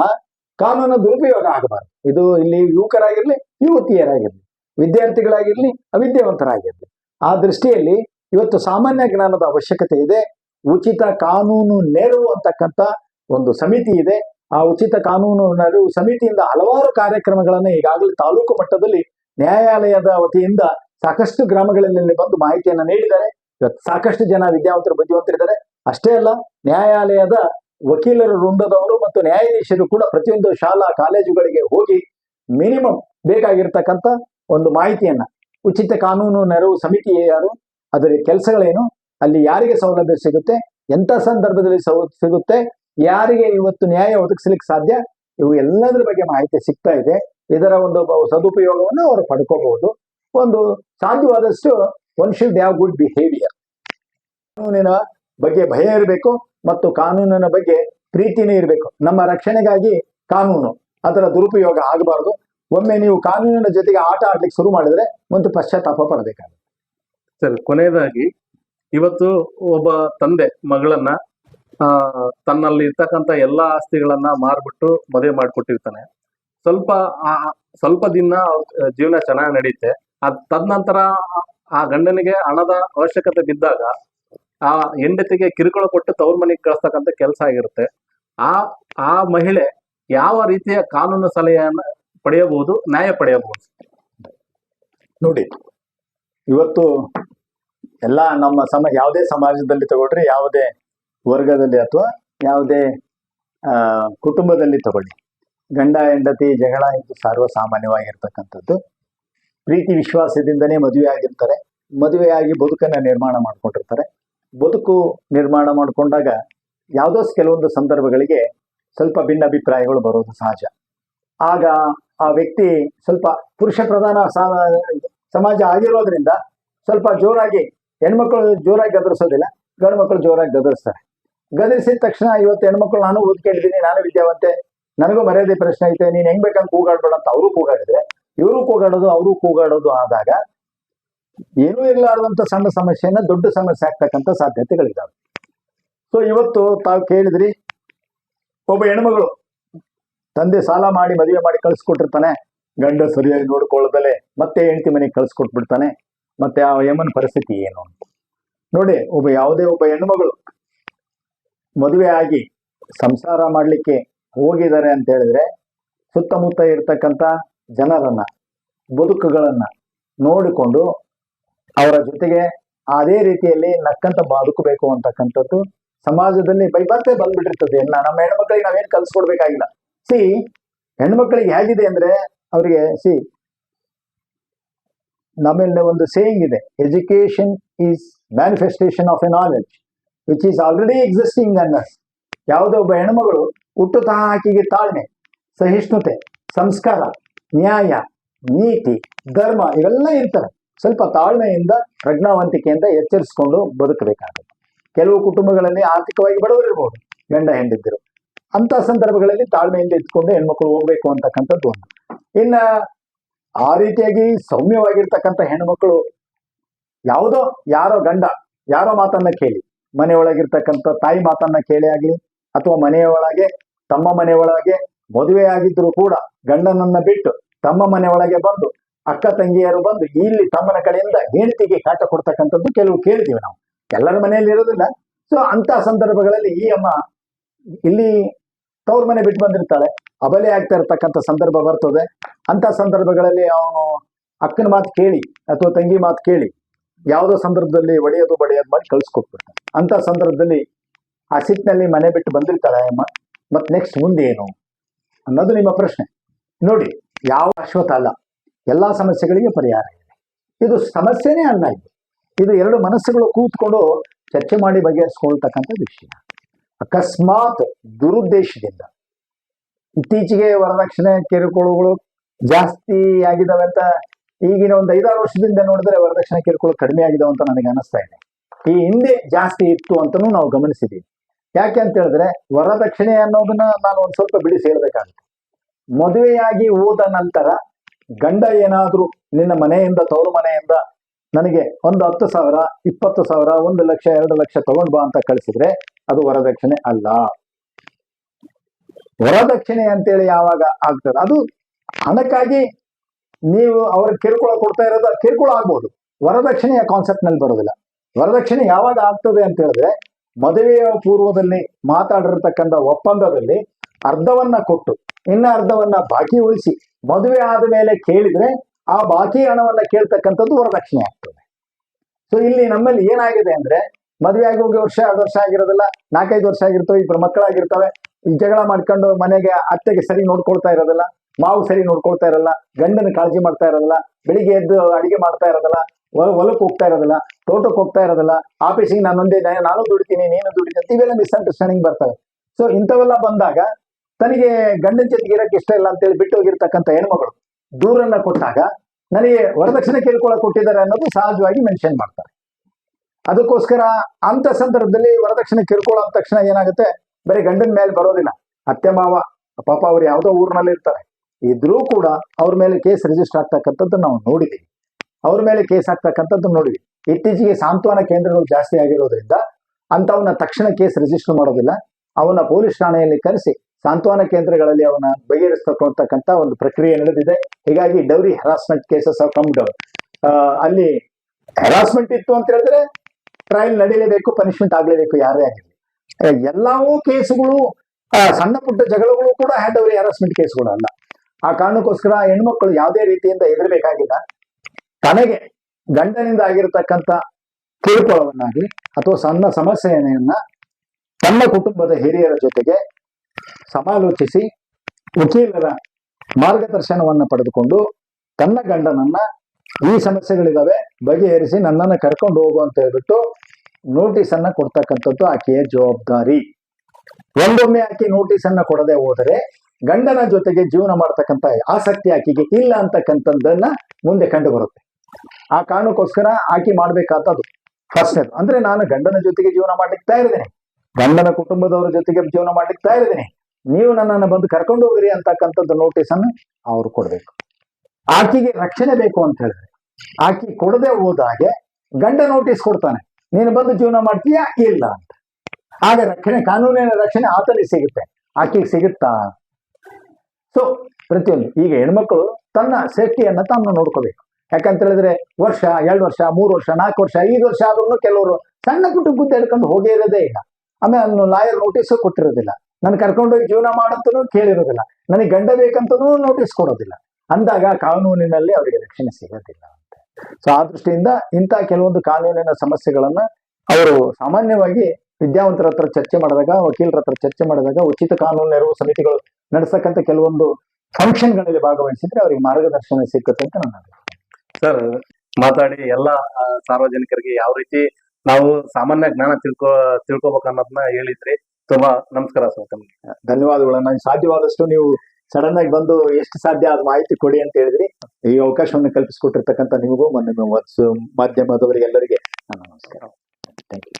ಕಾನೂನ ದುರುಪಯೋಗ ಆಗಬಾರದು. ಇದು ಇಲ್ಲಿ ಯುವಕರಾಗಿರ್ಲಿ, ಯುವತಿಯರಾಗಿರ್ಲಿ, ವಿದ್ಯಾರ್ಥಿಗಳಾಗಿರ್ಲಿ, ಅವಿದ್ಯಾವಂತರಾಗಿರ್ಲಿ. ಆ ದೃಷ್ಟಿಯಲ್ಲಿ ಇವತ್ತು ಸಾಮಾನ್ಯ ಜ್ಞಾನದ ಅವಶ್ಯಕತೆ ಇದೆ. ಉಚಿತ ಕಾನೂನು ನೆರವು ಅಂತಕ್ಕಂಥ ಒಂದು ಸಮಿತಿ ಇದೆ. ಆ ಉಚಿತ ಕಾನೂನು ನೆರವು ಸಮಿತಿಯಿಂದ ಹಲವಾರು ಕಾರ್ಯಕ್ರಮಗಳನ್ನು ಈಗಾಗಲೇ ತಾಲೂಕು ಮಟ್ಟದಲ್ಲಿ ನ್ಯಾಯಾಲಯದ ವತಿಯಿಂದ ಸಾಕಷ್ಟು ಗ್ರಾಮಗಳಲ್ಲಿ ಬಂದು ಮಾಹಿತಿಯನ್ನು ನೀಡಿದ್ದಾರೆ. ಇವತ್ತು ಸಾಕಷ್ಟು ಜನ ವಿದ್ಯಾವಂತರು ಬುದ್ಧಿವಂತರಿದ್ದಾರೆ. ಅಷ್ಟೇ ಅಲ್ಲ, ನ್ಯಾಯಾಲಯದ ವಕೀಲರ ವೃಂದದವರು ಮತ್ತು ನ್ಯಾಯಾಧೀಶರು ಕೂಡ ಪ್ರತಿಯೊಂದು ಶಾಲಾ ಕಾಲೇಜುಗಳಿಗೆ ಹೋಗಿ ಮಿನಿಮಮ್ ಬೇಕಾಗಿರ್ತಕ್ಕಂಥ ಒಂದು ಮಾಹಿತಿಯನ್ನ, ಉಚಿತ ಕಾನೂನು ನೆರವು ಸಮಿತಿ ಯಾರು, ಅದರ ಕೆಲಸಗಳೇನು, ಅಲ್ಲಿ ಯಾರಿಗೆ ಸೌಲಭ್ಯ ಸಿಗುತ್ತೆ, ಎಂಥ ಸಂದರ್ಭದಲ್ಲಿ ಸೌ, ಸಿಗುತ್ತೆ, ಯಾರಿಗೆ ಇವತ್ತು ನ್ಯಾಯ ಒದಗಿಸ್ಲಿಕ್ಕೆ ಸಾಧ್ಯ, ಇವು ಎಲ್ಲದರ ಬಗ್ಗೆ ಮಾಹಿತಿ ಸಿಗ್ತಾ ಇದೆ. ಇದರ ಒಂದು ಸದುಪಯೋಗವನ್ನು ಅವರು ಪಡ್ಕೋಬಹುದು. ಒಂದು ಸಾಧ್ಯವಾದಷ್ಟು one should have good behaviour ಕಾನೂನಿನ ಬಗ್ಗೆ ಭಯ ಇರಬೇಕು ಮತ್ತು ಕಾನೂನಿನ ಬಗ್ಗೆ ಪ್ರೀತಿನೇ ಇರಬೇಕು. ನಮ್ಮ ರಕ್ಷಣೆಗಾಗಿ ಕಾನೂನು, ಅದರ ದುರುಪಯೋಗ ಆಗಬಾರದು. ಒಮ್ಮೆ ನೀವು ಕಾನೂನಿನ ಜೊತೆಗೆ ಆಟ ಆಡ್ಲಿಕ್ಕೆ ಶುರು ಮಾಡಿದ್ರೆ ಒಂದು ಪಶ್ಚಾತ್ತಾಪ ಪಡಬೇಕಾಗುತ್ತೆ. ಸರ್, ಕೊನೆಯದಾಗಿ, ಇವತ್ತು ಒಬ್ಬ ತಂದೆ, ಮಗಳನ್ನ ತನ್ನಲ್ಲಿ ಇರ್ತಕ್ಕಂಥ ಎಲ್ಲಾ ಆಸ್ತಿಗಳನ್ನ ಮಾರ್ಬಿಟ್ಟು ಮದುವೆ ಮಾಡಿಕೊಟ್ಟಿರ್ತಾನೆ. ಸ್ವಲ್ಪ ಸ್ವಲ್ಪ ದಿನ ಜೀವನ ಚೆನ್ನಾಗಿ ನಡೆಯುತ್ತೆ ಅದ್ ತದನಂತರ ಆ ಗಂಡನಿಗೆ ಹಣದ ಅವಶ್ಯಕತೆ ಬಿದ್ದಾಗ ಆ ಹೆಂಡತಿಗೆ ಕಿರುಕುಳ ಕೊಟ್ಟು ತವ್ರ ಮನೆಗೆ ಕಳಿಸ್ತಕ್ಕಂಥ ಕೆಲಸ ಆಗಿರುತ್ತೆ. ಆ ಆ ಮಹಿಳೆ ಯಾವ ರೀತಿಯ ಕಾನೂನು ಸಲಹೆಯನ್ನು ಪಡೆಯಬಹುದು, ನ್ಯಾಯ ಪಡೆಯಬಹುದು? ನೋಡಿ, ಇವತ್ತು ಎಲ್ಲ ನಮ್ಮ ಸಮ, ಯಾವುದೇ ಸಮಾಜದಲ್ಲಿ ತಗೊಳ್ರಿ, ಯಾವುದೇ ವರ್ಗದಲ್ಲಿ ಅಥವಾ ಯಾವುದೇ ಕುಟುಂಬದಲ್ಲಿ ತಗೊಳ್ಳಿ. ಗಂಡ, ಹೆಂಡತಿ, ಜಗಳ ಇದು ಸರ್ವಸಾಮಾನ್ಯವಾಗಿರ್ತಕ್ಕಂಥದ್ದು. ಪ್ರೀತಿ ವಿಶ್ವಾಸದಿಂದನೇ ಮದುವೆ ಆಗಿರ್ತಾರೆ. ಮದುವೆಯಾಗಿ ಬದುಕನ್ನ ನಿರ್ಮಾಣ ಮಾಡಿಕೊಂಡಿರ್ತಾರೆ. ಬದುಕು ನಿರ್ಮಾಣ ಮಾಡಿಕೊಂಡಾಗ ಯಾವುದೋ ಕೆಲವೊಂದು ಸಂದರ್ಭಗಳಿಗೆ ಸ್ವಲ್ಪ ಭಿನ್ನಾಭಿಪ್ರಾಯಗಳು ಬರೋದು ಸಹಜ. ಆಗ ಆ ವ್ಯಕ್ತಿ ಸ್ವಲ್ಪ ಪುರುಷ ಪ್ರಧಾನ ಸಮಾಜ ಆಗಿರೋದ್ರಿಂದ ಸ್ವಲ್ಪ ಜೋರಾಗಿ ಹೆಣ್ಮಕ್ಳು ಜೋರಾಗಿ ಗದರಿಸೋದಿಲ್ಲ ಗಂಡು ಮಕ್ಕಳು ಜೋರಾಗಿ ಗದರಿಸ್ತಾರೆ. ಗದರಿಸಿದ ತಕ್ಷಣ ಇವತ್ತು ಹೆಣ್ಮಕ್ಳು ನಾನು ಓದ್ಕೊಂಡಿದ್ದೀನಿ, ನಾನು ವಿದ್ಯಾವಂತೆ ನನಗೂ ಮರ್ಯಾದೆ ಪ್ರಶ್ನೆ ಐತೆ, ನೀನ್ ಹೆಂಗ್ ಬೇಕಂತ ಕೂಗಾಡ್ಬೇಡ ಅಂತ ಅವರು ಕೂಗಾಡಿದ್ರೆ, ಇವರು ಕೂಗಾಡೋದು, ಅವರು ಕೂಗಾಡೋದು ಆದಾಗ ಏನೂ ಇರಲಾರ್ದಂತ ಸಣ್ಣ ಸಮಸ್ಯೆಯನ್ನ ದೊಡ್ಡ ಸಮಸ್ಯೆ ಆಗ್ತಕ್ಕಂಥ ಸಾಧ್ಯತೆಗಳಿದ್ದಾವೆ. ಸೊ ಇವತ್ತು ತಾವು ಕೇಳಿದ್ರಿ, ಒಬ್ಬ ಹೆಣ್ಮಗಳು ತಂದೆ ಸಾಲ ಮಾಡಿ, ಮದುವೆ ಮಾಡಿ ಕಳಿಸ್ಕೊಟ್ಟಿರ್ತಾನೆ, ಗಂಡ ಸರಿಯಾಗಿ ನೋಡ್ಕೊಳ್ಳದಲೆ ಮತ್ತೆ ಹೆಂಡತಿ ಮನೆಗೆ ಕಳಿಸ್ಕೊಟ್ಬಿಡ್ತಾನೆ, ಮತ್ತೆ ಆ ಯಮನ್ ಪರಿಸ್ಥಿತಿ ಏನು ಅಂತ. ನೋಡಿ, ಒಬ್ಬ ಯಾವುದೇ ಒಬ್ಬ ಹೆಣ್ಮಗಳು ಮದುವೆ ಆಗಿ ಸಂಸಾರ ಮಾಡ್ಲಿಕ್ಕೆ ಹೋಗಿದ್ದಾರೆ ಅಂತ ಹೇಳಿದ್ರೆ ಸುತ್ತಮುತ್ತ ಇರ್ತಕ್ಕಂಥ ಜನರನ್ನ, ಬದುಕುಗಳನ್ನ ನೋಡಿಕೊಂಡು ಅವರ ಜೊತೆಗೆ ಅದೇ ರೀತಿಯಲ್ಲಿ ನಕ್ಕಂತ ಬದುಕಬೇಕು ಅಂತಕ್ಕಂಥದ್ದು ಸಮಾಜದಲ್ಲಿ ಬೈಬಾತೆ ಬಂದ್ಬಿಟ್ಟಿರ್ತದೆ. ಎಲ್ಲ ನಮ್ಮ ಹೆಣ್ಮಕ್ಳಿಗೆ ನಾವೇನು ಕಲ್ಸ್ಕೊಡ್ಬೇಕಾಗಿಲ್ಲ. ಸಿ, ಹೆಣ್ಮಕ್ಳಿಗೆ ಹೇಗಿದೆ ಅಂದ್ರೆ ಅವರಿಗೆ, ಸಿ, ನಮ್ಮಲ್ಲಿ ಒಂದು ಸೇಯಿಂಗ್ ಇದೆ. Education is manifestation of a knowledge which is already existing in us ಯಾವುದೋ ಒಬ್ಬ ಹೆಣ್ಮಗಳು ಹುಟ್ಟುತ್ತಾ ಆಕೆಗೆ ತಾಳ್ಮೆ, ಸಹಿಷ್ಣುತೆ, ಸಂಸ್ಕಾರ, ನ್ಯಾಯ, ನೀತಿ, ಧರ್ಮ ಇವೆಲ್ಲ ಇರ್ತವೆ. ಸ್ವಲ್ಪ ತಾಳ್ಮೆಯಿಂದ, ಪ್ರಜ್ಞಾವಂತಿಕೆಯಿಂದ ಎಚ್ಚರಿಸಿಕೊಂಡು ಬದುಕಬೇಕಾಗುತ್ತೆ. ಕೆಲವು ಕುಟುಂಬಗಳಲ್ಲಿ ಆರ್ಥಿಕವಾಗಿ ಬಡವರು ಇರ್ಬೋದು, ಗಂಡ ಹೆಂಡಿದ್ದರು ಅಂತ ಸಂದರ್ಭಗಳಲ್ಲಿ ತಾಳ್ಮೆಯಿಂದ ಇದ್ಕೊಂಡು ಹೆಣ್ಮಕ್ಳು ಹೋಗ್ಬೇಕು ಅಂತಕ್ಕಂಥದ್ದು ಒಂದು. ಇನ್ನ ಆ ರೀತಿಯಾಗಿ ಸೌಮ್ಯವಾಗಿರ್ತಕ್ಕಂಥ ಹೆಣ್ಮಕ್ಳು ಯಾವುದೋ ಯಾರೋ ಗಂಡ, ಯಾರೋ ಮಾತನ್ನ ಕೇಳಿ, ಮನೆಯೊಳಗಿರ್ತಕ್ಕಂಥ ತಾಯಿ ಮಾತನ್ನ ಕೇಳಿ ಆಗ್ಲಿ, ಅಥವಾ ಮನೆಯೊಳಗೆ ತಮ್ಮ ಮನೆಯೊಳಗೆ ಮದುವೆ ಆಗಿದ್ರು ಕೂಡ ಗಂಡನನ್ನ ಬಿಟ್ಟು ತಮ್ಮ ಮನೆ ಒಳಗೆ ಬಂದು ಅಕ್ಕ ತಂಗಿಯರು ಬಂದು ಇಲ್ಲಿ ತಮ್ಮನ ಕಡೆಯಿಂದ ಹೆಂಡತಿಗೆ ಕಾಟ ಕೊಡ್ತಕ್ಕಂಥದ್ದು ಕೆಲವು ಕೇಳ್ತೀವಿ ನಾವು. ಎಲ್ಲರ ಮನೆಯಲ್ಲಿ ಇರೋದಿಲ್ಲ. ಸೊ ಅಂತ ಸಂದರ್ಭಗಳಲ್ಲಿ ಈ ಅಮ್ಮ ಇಲ್ಲಿ ತವ್ರ ಮನೆ ಬಿಟ್ಟು ಬಂದಿರ್ತಾಳೆ. ಅಬಲೆ ಆಗ್ತಾ ಇರ್ತಕ್ಕಂಥ ಸಂದರ್ಭ ಬರ್ತದೆ. ಅಂತ ಸಂದರ್ಭಗಳಲ್ಲಿ ಅವನು ಅಕ್ಕನ ಮಾತು ಕೇಳಿ ಅಥವಾ ತಂಗಿ ಮಾತು ಕೇಳಿ ಯಾವುದೋ ಸಂದರ್ಭದಲ್ಲಿ ಒಡೆಯೋದು ಬಡಿಯೋದು ಮಾಡಿ ಕಳ್ಸಿಕೊಟ್ಬಿಡ್ತಾನೆ. ಅಂತ ಸಂದರ್ಭದಲ್ಲಿ ಆ ಸಿಟ್ಟಿನಲ್ಲಿ ಮನೆ ಬಿಟ್ಟು ಬಂದಿರ್ತಾಳೆ ಅಮ್ಮ. ಮತ್ತೆ ನೆಕ್ಸ್ಟ್ ಮುಂದೆ ಏನು? ಅನ್ನೋದು ನಿಮ್ಮ ಪ್ರಶ್ನೆ. ನೋಡಿ, ಯಾವ ಶಾಶ್ವತ ಅಲ್ಲ. ಎಲ್ಲಾ ಸಮಸ್ಯೆಗಳಿಗೆ ಪರಿಹಾರ ಇದೆ. ಇದು ಸಮಸ್ಯೆನೇ ಅಲ್ಲ ಇದು. ಇದು ಎರಡು ಮನಸ್ಸುಗಳು ಕೂತ್ಕೊಂಡು ಚರ್ಚೆ ಮಾಡಿ ಬಗೆಹರಿಸ್ಕೊಳ್ತಕ್ಕಂಥ ವಿಷಯ. ಅಕಸ್ಮಾತ್ ದುರುದ್ದೇಶದಿಂದ. ಇತ್ತೀಚೆಗೆ ವರದಕ್ಷಿಣೆ ಕಿರುಕುಳಗಳು ಜಾಸ್ತಿ ಆಗಿದಾವೆ ಅಂತ ಈಗಿನ ಒಂದು ಐದಾರು ವರ್ಷದಿಂದ ನೋಡಿದ್ರೆ ವರದಕ್ಷಿಣೆ ಕಿರುಕುಳ ಕಡಿಮೆ ಆಗಿದಾವೆ ಅಂತ ನನಗೆ ಅನಿಸ್ತಾ ಇದೆ. ಈ ಹಿಂದೆ ಜಾಸ್ತಿ ಇತ್ತು ಅಂತಲೂ ನಾವು ಗಮನಿಸಿದ್ದೀವಿ. ಯಾಕೆ ಅಂತ ಹೇಳಿದ್ರೆ ವರದಕ್ಷಿಣೆ ಅನ್ನೋದನ್ನ ನಾನು ಒಂದು ಸ್ವಲ್ಪ ಬಿಡಿಸಿ ಹೇಳ್ಬೇಕಾಗುತ್ತೆ. ಮದುವೆಯಾಗಿ ಹೋದ ನಂತರ ಗಂಡ ಏನಾದ್ರೂ ನಿನ್ನ ಮನೆಯಿಂದ, ತವರು ಮನೆಯಿಂದ ನನಗೆ ಒಂದು ಹತ್ತು ಸಾವಿರ, ಇಪ್ಪತ್ತು ಸಾವಿರ, ಒಂದು ಲಕ್ಷ, ಎರಡು ಲಕ್ಷ ತಗೊಂಡ್ ಬಾ ಅಂತ ಕಳಿಸಿದ್ರೆ ಅದು ವರದಕ್ಷಿಣೆ ಅಲ್ಲ. ವರದಕ್ಷಿಣೆ ಅಂತೇಳಿ ಯಾವಾಗ ಆಗ್ತದೆ? ಅದು ಹಣಕ್ಕಾಗಿ ನೀವು ಅವ್ರ ಕಿರುಕುಳ ಕೊಡ್ತಾ ಇರೋದು, ಕಿರುಕುಳ ಆಗ್ಬೋದು. ವರದಕ್ಷಿಣೆಯ ಕಾನ್ಸೆಪ್ಟ್ನಲ್ಲಿ ಬರೋದಿಲ್ಲ. ವರದಕ್ಷಿಣೆ ಯಾವಾಗ ಆಗ್ತದೆ ಅಂತ ಹೇಳಿದ್ರೆ ಮದುವೆಯ ಪೂರ್ವದಲ್ಲಿ ಮಾತಾಡಿರತಕ್ಕಂಥ ಒಪ್ಪಂದದಲ್ಲಿ ಅರ್ಧವನ್ನ ಕೊಟ್ಟು, ಇನ್ನ ಅರ್ಧವನ್ನ ಬಾಕಿ ಉಳಿಸಿ ಮದುವೆ ಆದ ಮೇಲೆ ಕೇಳಿದ್ರೆ ಆ ಬಾಕಿ ಹಣವನ್ನ ಕೇಳ್ತಕ್ಕಂಥದ್ದು ವರದಕ್ಷಿಣೆ ಆಗ್ತದೆ. ಸೊ ಇಲ್ಲಿ ನಮ್ಮಲ್ಲಿ ಏನಾಗಿದೆ ಅಂದ್ರೆ ಮದುವೆ ಆಗಿ ಹೋಗಿ ವರ್ಷ ಎರಡು ವರ್ಷ ಆಗಿರೋದಿಲ್ಲ, ನಾಲ್ಕೈದು ವರ್ಷ ಆಗಿರ್ತವೆ ಇಬ್ಬರು ಮಕ್ಕಳಾಗಿರ್ತವೆ ಜಗಳ ಮಾಡ್ಕೊಂಡು ಮನೆಗೆ ಅತ್ತೆಗೆ ಸರಿ ನೋಡ್ಕೊಳ್ತಾ ಇರೋದಿಲ್ಲ, ಮಾವು ಸರಿ ನೋಡ್ಕೊಳ್ತಾ ಇರಲ್ಲ ಗಂಡನ ಕಾಳಜಿ ಮಾಡ್ತಾ ಇರೋದಿಲ್ಲ, ಬೆಳಿಗ್ಗೆ ಎದ್ದು ಅಡಿಗೆ ಮಾಡ್ತಾ ಇರೋದಿಲ್ಲ, ಹೊಲ, ಹೊಲಕ್ಕೆ ಹೋಗ್ತಾ ಇರೋದಿಲ್ಲ ತೋಟಕ್ಕೆ ಹೋಗ್ತಾ ಇರೋದಿಲ್ಲ ಆಫೀಸಿಗೆ ನಾನು ಒಂದೇ ನಾನು ದುಡಿತೀನಿ, ನೀನು ದುಡಿತೀನಿ ಇವೆಲ್ಲ ಮಿಸ್ಅಂಡರ್ಸ್ಟ್ಯಾಂಡಿಂಗ್ ಬರ್ತವೆ. ಸೊ ಇಂಥವೆಲ್ಲ ಬಂದಾಗ ತನಗೆ ಗಂಡನ ಜೊತೆಗೆ ಇರಕ್ಕೆ ಇಷ್ಟ ಇಲ್ಲ ಅಂತೇಳಿ ಬಿಟ್ಟು ಹೋಗಿರ್ತಕ್ಕಂಥ ಹೆಣ್ಮಗಳು ದೂರನ್ನ ಕೊಟ್ಟಾಗ ನನಗೆ ವರದಕ್ಷಿಣೆ ಕೇಳ್ಕೊಳ್ಳೋಕೆ ಕೊಟ್ಟಿದ್ದಾರೆ ಅನ್ನೋದು ಸಹಜವಾಗಿ ಮೆನ್ಷನ್ ಮಾಡ್ತಾರೆ. ಅದಕ್ಕೋಸ್ಕರ ಅಂತ ಸಂದರ್ಭದಲ್ಲಿ ವರದಕ್ಷಿಣೆ ಕೇಳ್ಕೊಳ್ಳೋ ತಕ್ಷಣ ಏನಾಗುತ್ತೆ? ಬರೀ ಗಂಡನ ಮೇಲೆ ಬರೋದಿಲ್ಲ. ಅತ್ತೆ, ಮಾವ, ಪಾಪ ಅವ್ರು ಯಾವುದೋ ಊರಿನಲ್ಲಿ ಇರ್ತಾರೆ. ಇದ್ರೂ ಕೂಡ ಅವ್ರ ಮೇಲೆ ಕೇಸ್ ರಿಜಿಸ್ಟರ್ ಆಗ್ತಕ್ಕಂಥದ್ದು ನಾವು ನೋಡಿದ್ದೀವಿ ಅವ್ರ ಮೇಲೆ ಕೇಸ್ ಆಗ್ತಕ್ಕಂಥದ್ದು ನೋಡಿದ್ವಿ. ಇತ್ತೀಚೆಗೆ ಸಾಂತ್ವನ ಕೇಂದ್ರಗಳು ಜಾಸ್ತಿ ಆಗಿರೋದ್ರಿಂದ ಅಂತವನ್ನ ತಕ್ಷಣ ಕೇಸ್ ರಿಜಿಸ್ಟರ್ ಮಾಡೋದಿಲ್ಲ. ಅವನ್ನ ಪೊಲೀಸ್ ಠಾಣೆಯಲ್ಲಿ ಕರೆಸಿ ಸಾಂತ್ವನ ಕೇಂದ್ರಗಳಲ್ಲಿ ಅವನ ಬಗೆಹರಿಸ್ತಕ್ಕಂಥ ಒಂದು ಪ್ರಕ್ರಿಯೆ ನಡೆದಿದೆ. ಹೀಗಾಗಿ dowry harassment cases have come down ಅಲ್ಲಿ ಹೆರಾಸ್ಮೆಂಟ್ ಇತ್ತು ಅಂತ ಹೇಳಿದ್ರೆ ಟ್ರಯಲ್ ನಡೀಲೇಬೇಕು ಪನಿಷ್ಮೆಂಟ್ ಆಗ್ಲೇಬೇಕು, ಯಾರೇ ಆಗಿರಲಿ. ಎಲ್ಲವೂ ಕೇಸುಗಳು ಸಣ್ಣ ಪುಟ್ಟ ಜಗಳಗಳು ಕೂಡ ಹ್ಯಾಂಡ್ ಓವರ್ ಹರಾಸ್ಮೆಂಟ್ ಕೇಸ್ಗಳು ಅಲ್ಲ ಆ ಕಾರಣಕ್ಕೋಸ್ಕರ ಹೆಣ್ಮಕ್ಳು ಯಾವುದೇ ರೀತಿಯಿಂದ ಹೆದರಬೇಕಾಗಿಲ್ಲ. ತನಗೆ ಗಂಡನಿಂದ ಆಗಿರತಕ್ಕಂಥ ಕಿರುಕುಳವನ್ನಾಗಲಿ ಅಥವಾ ಸಣ್ಣ ಸಮಸ್ಯೆಯನ್ನ ತನ್ನ ಕುಟುಂಬದ ಹಿರಿಯರ ಜೊತೆಗೆ ಸಮಾಲೋಚಿಸಿ ವಕೀಲರ ಮಾರ್ಗದರ್ಶನವನ್ನು ಪಡೆದುಕೊಂಡು ತನ್ನ ಗಂಡನನ್ನ ಈ ಸಮಸ್ಯೆಗಳಿದಾವೆ ಬಗೆಹರಿಸಿ ನನ್ನನ್ನ ಕರ್ಕೊಂಡು ಹೋಗು ಅಂತ ಹೇಳ್ಬಿಟ್ಟು ನೋಟಿಸ್ ಅನ್ನ ಕೊಡ್ತಕ್ಕಂಥದ್ದು ಆಕೆಯ ಜವಾಬ್ದಾರಿ. ಒಂದೊಮ್ಮೆ ಆಕೆ ನೋಟಿಸ್ ಅನ್ನ ಕೊಡದೆ ಹೋದರೆ ಗಂಡನ ಜೊತೆಗೆ ಜೀವನ ಮಾಡ್ತಕ್ಕಂಥ ಆಸಕ್ತಿ ಆಕೆಗೆ ಇಲ್ಲ ಅಂತಕ್ಕಂಥದ್ದನ್ನ ಮುಂದೆ ಕಂಡು ಬರುತ್ತೆ ಆ ಕಾರಣಕ್ಕೋಸ್ಕರ ಆಕೆ ಮಾಡ್ಬೇಕಾದದ್ದು. ಫಸ್ಟ್ ಅಂದ್ರೆ ನಾನು ಗಂಡನ ಜೊತೆಗೆ ಜೀವನ ಮಾಡ್ಲಿಕ್ಕೆ ತಯಾರಿದ್ದೇನೆ ಗಂಡನ ಕುಟುಂಬದವರ ಜೊತೆಗೆ ಜೀವನ ಮಾಡ್ಲಿಕ್ಕೆ ತಯಾರಿದ್ದೇನೆ ನೀವು ನನ್ನನ್ನು ಬಂದು ಕರ್ಕೊಂಡು ಹೋಗ್ರಿ ಅಂತಕ್ಕಂಥದ್ದು ನೋಟಿಸ್ ಅನ್ನು ಅವ್ರು ಕೊಡ್ಬೇಕು. ಆಕೆಗೆ ರಕ್ಷಣೆ ಬೇಕು ಅಂತ ಹೇಳಿದ್ರೆ, ಆಕೆ ಕೊಡದೆ ಹೋದಾಗೆ ಗಂಡ ನೋಟಿಸ್ ಕೊಡ್ತಾನೆ. ನೀನು ಬಂದು ಜೀವನ ಮಾಡ್ತೀಯಾ? ಇಲ್ಲ ಅಂತ. ಆಗ ರಕ್ಷಣೆ, ಕಾನೂನಿನ ರಕ್ಷಣೆ ಆತನಿಗೆ ಸಿಗುತ್ತೆ. ಆಕೆಗೆ ಸಿಗುತ್ತಾ? ಸೊ ಪ್ರತಿಯೊಂದು. ಈಗ ಹೆಣ್ಮಕ್ಳು ತನ್ನ ಸೇಫ್ಟಿಯನ್ನ ತಾನು ನೋಡ್ಕೋಬೇಕು. ಯಾಕಂತ ಹೇಳಿದ್ರೆ ವರ್ಷ, ಎರಡು ವರ್ಷ, ಮೂರು ವರ್ಷ, ನಾಲ್ಕು ವರ್ಷ, ಐದು ವರ್ಷ ಆದ್ರೂ ಕೆಲವರು ಸಣ್ಣ ಪುಟ್ಟ ಗುದ್ದೆ ಹಿಡ್ಕೊಂಡು ಹೋಗೇ ಇರೋದೇ ಇಲ್ಲ. ಆಮೇಲೆ ಲಾಯರ್ ನೋಟಿಸ್ ಕೊಟ್ಟಿರೋದಿಲ್ಲ. ನಾನು ಕರ್ಕೊಂಡೋಗಿ ಜೀವನ ಮಾಡಂತನೂ ಕೇಳಿರೋದಿಲ್ಲ. ನನಗೆ ಗಂಡ ಬೇಕಂತನೂ ನೋಟಿಸ್ ಕೊಡೋದಿಲ್ಲ. ಅಂದಾಗ ಕಾನೂನಿನಲ್ಲಿ ಅವರಿಗೆ ರಕ್ಷಣೆ ಸಿಗೋದಿಲ್ಲ ಅಂತ. ಸೊ ಆ ದೃಷ್ಟಿಯಿಂದ ಇಂಥ ಕೆಲವೊಂದು ಕಾನೂನಿನ ಸಮಸ್ಯೆಗಳನ್ನ ಅವರು ಸಾಮಾನ್ಯವಾಗಿ ವಿದ್ಯಾವಂತರ ಹತ್ರ ಚರ್ಚೆ ಮಾಡಿದಾಗ, ವಕೀಲರ ಹತ್ರ ಚರ್ಚೆ ಮಾಡಿದಾಗ, ಉಚಿತ ಕಾನೂನು ನೆರವು ಸಮಿತಿಗಳು ನಡೆಸತಕ್ಕಂಥ ಕೆಲವೊಂದು ಫಂಕ್ಷನ್ಗಳಲ್ಲಿ ಭಾಗವಹಿಸಿದ್ರೆ ಅವರಿಗೆ ಮಾರ್ಗದರ್ಶನ ಸಿಕ್ಕುತ್ತೆ ಅಂತ ನನ್ನ. ಸರ್ ಮಾತಾಡಿ ಎಲ್ಲ ಸಾರ್ವಜನಿಕರಿಗೆ ಯಾವ ರೀತಿ ನಾವು ಸಾಮಾನ್ಯ ಜ್ಞಾನ ತಿಳ್ಕೊ ತಿಳ್ಕೊಬೇಕು ಅನ್ನೋದನ್ನ ಹೇಳಿದ್ರಿ. ತುಂಬಾ ನಮಸ್ಕಾರ ಸರ್ ಧನ್ಯವಾದಗಳು. ಧನ್ಯವಾದಗಳನ್ನ ಸಾಧ್ಯವಾದಷ್ಟು ನೀವು ಸಡನ್ ಆಗಿ ಬಂದು ಎಷ್ಟು ಸಾಧ್ಯ ಅದು ಮಾಹಿತಿ ಕೊಡಿ ಅಂತ ಹೇಳಿದ್ರಿ. ಈ ಅವಕಾಶವನ್ನು ಕಲ್ಪಿಸಿಕೊಟ್ಟಿರ್ತಕ್ಕಂಥ ನಿಮಗೂ ಮಾಧ್ಯಮದವರಿಗೆಲ್ಲರಿಗೆ ನನ್ನ ನಮಸ್ಕಾರ. Thank you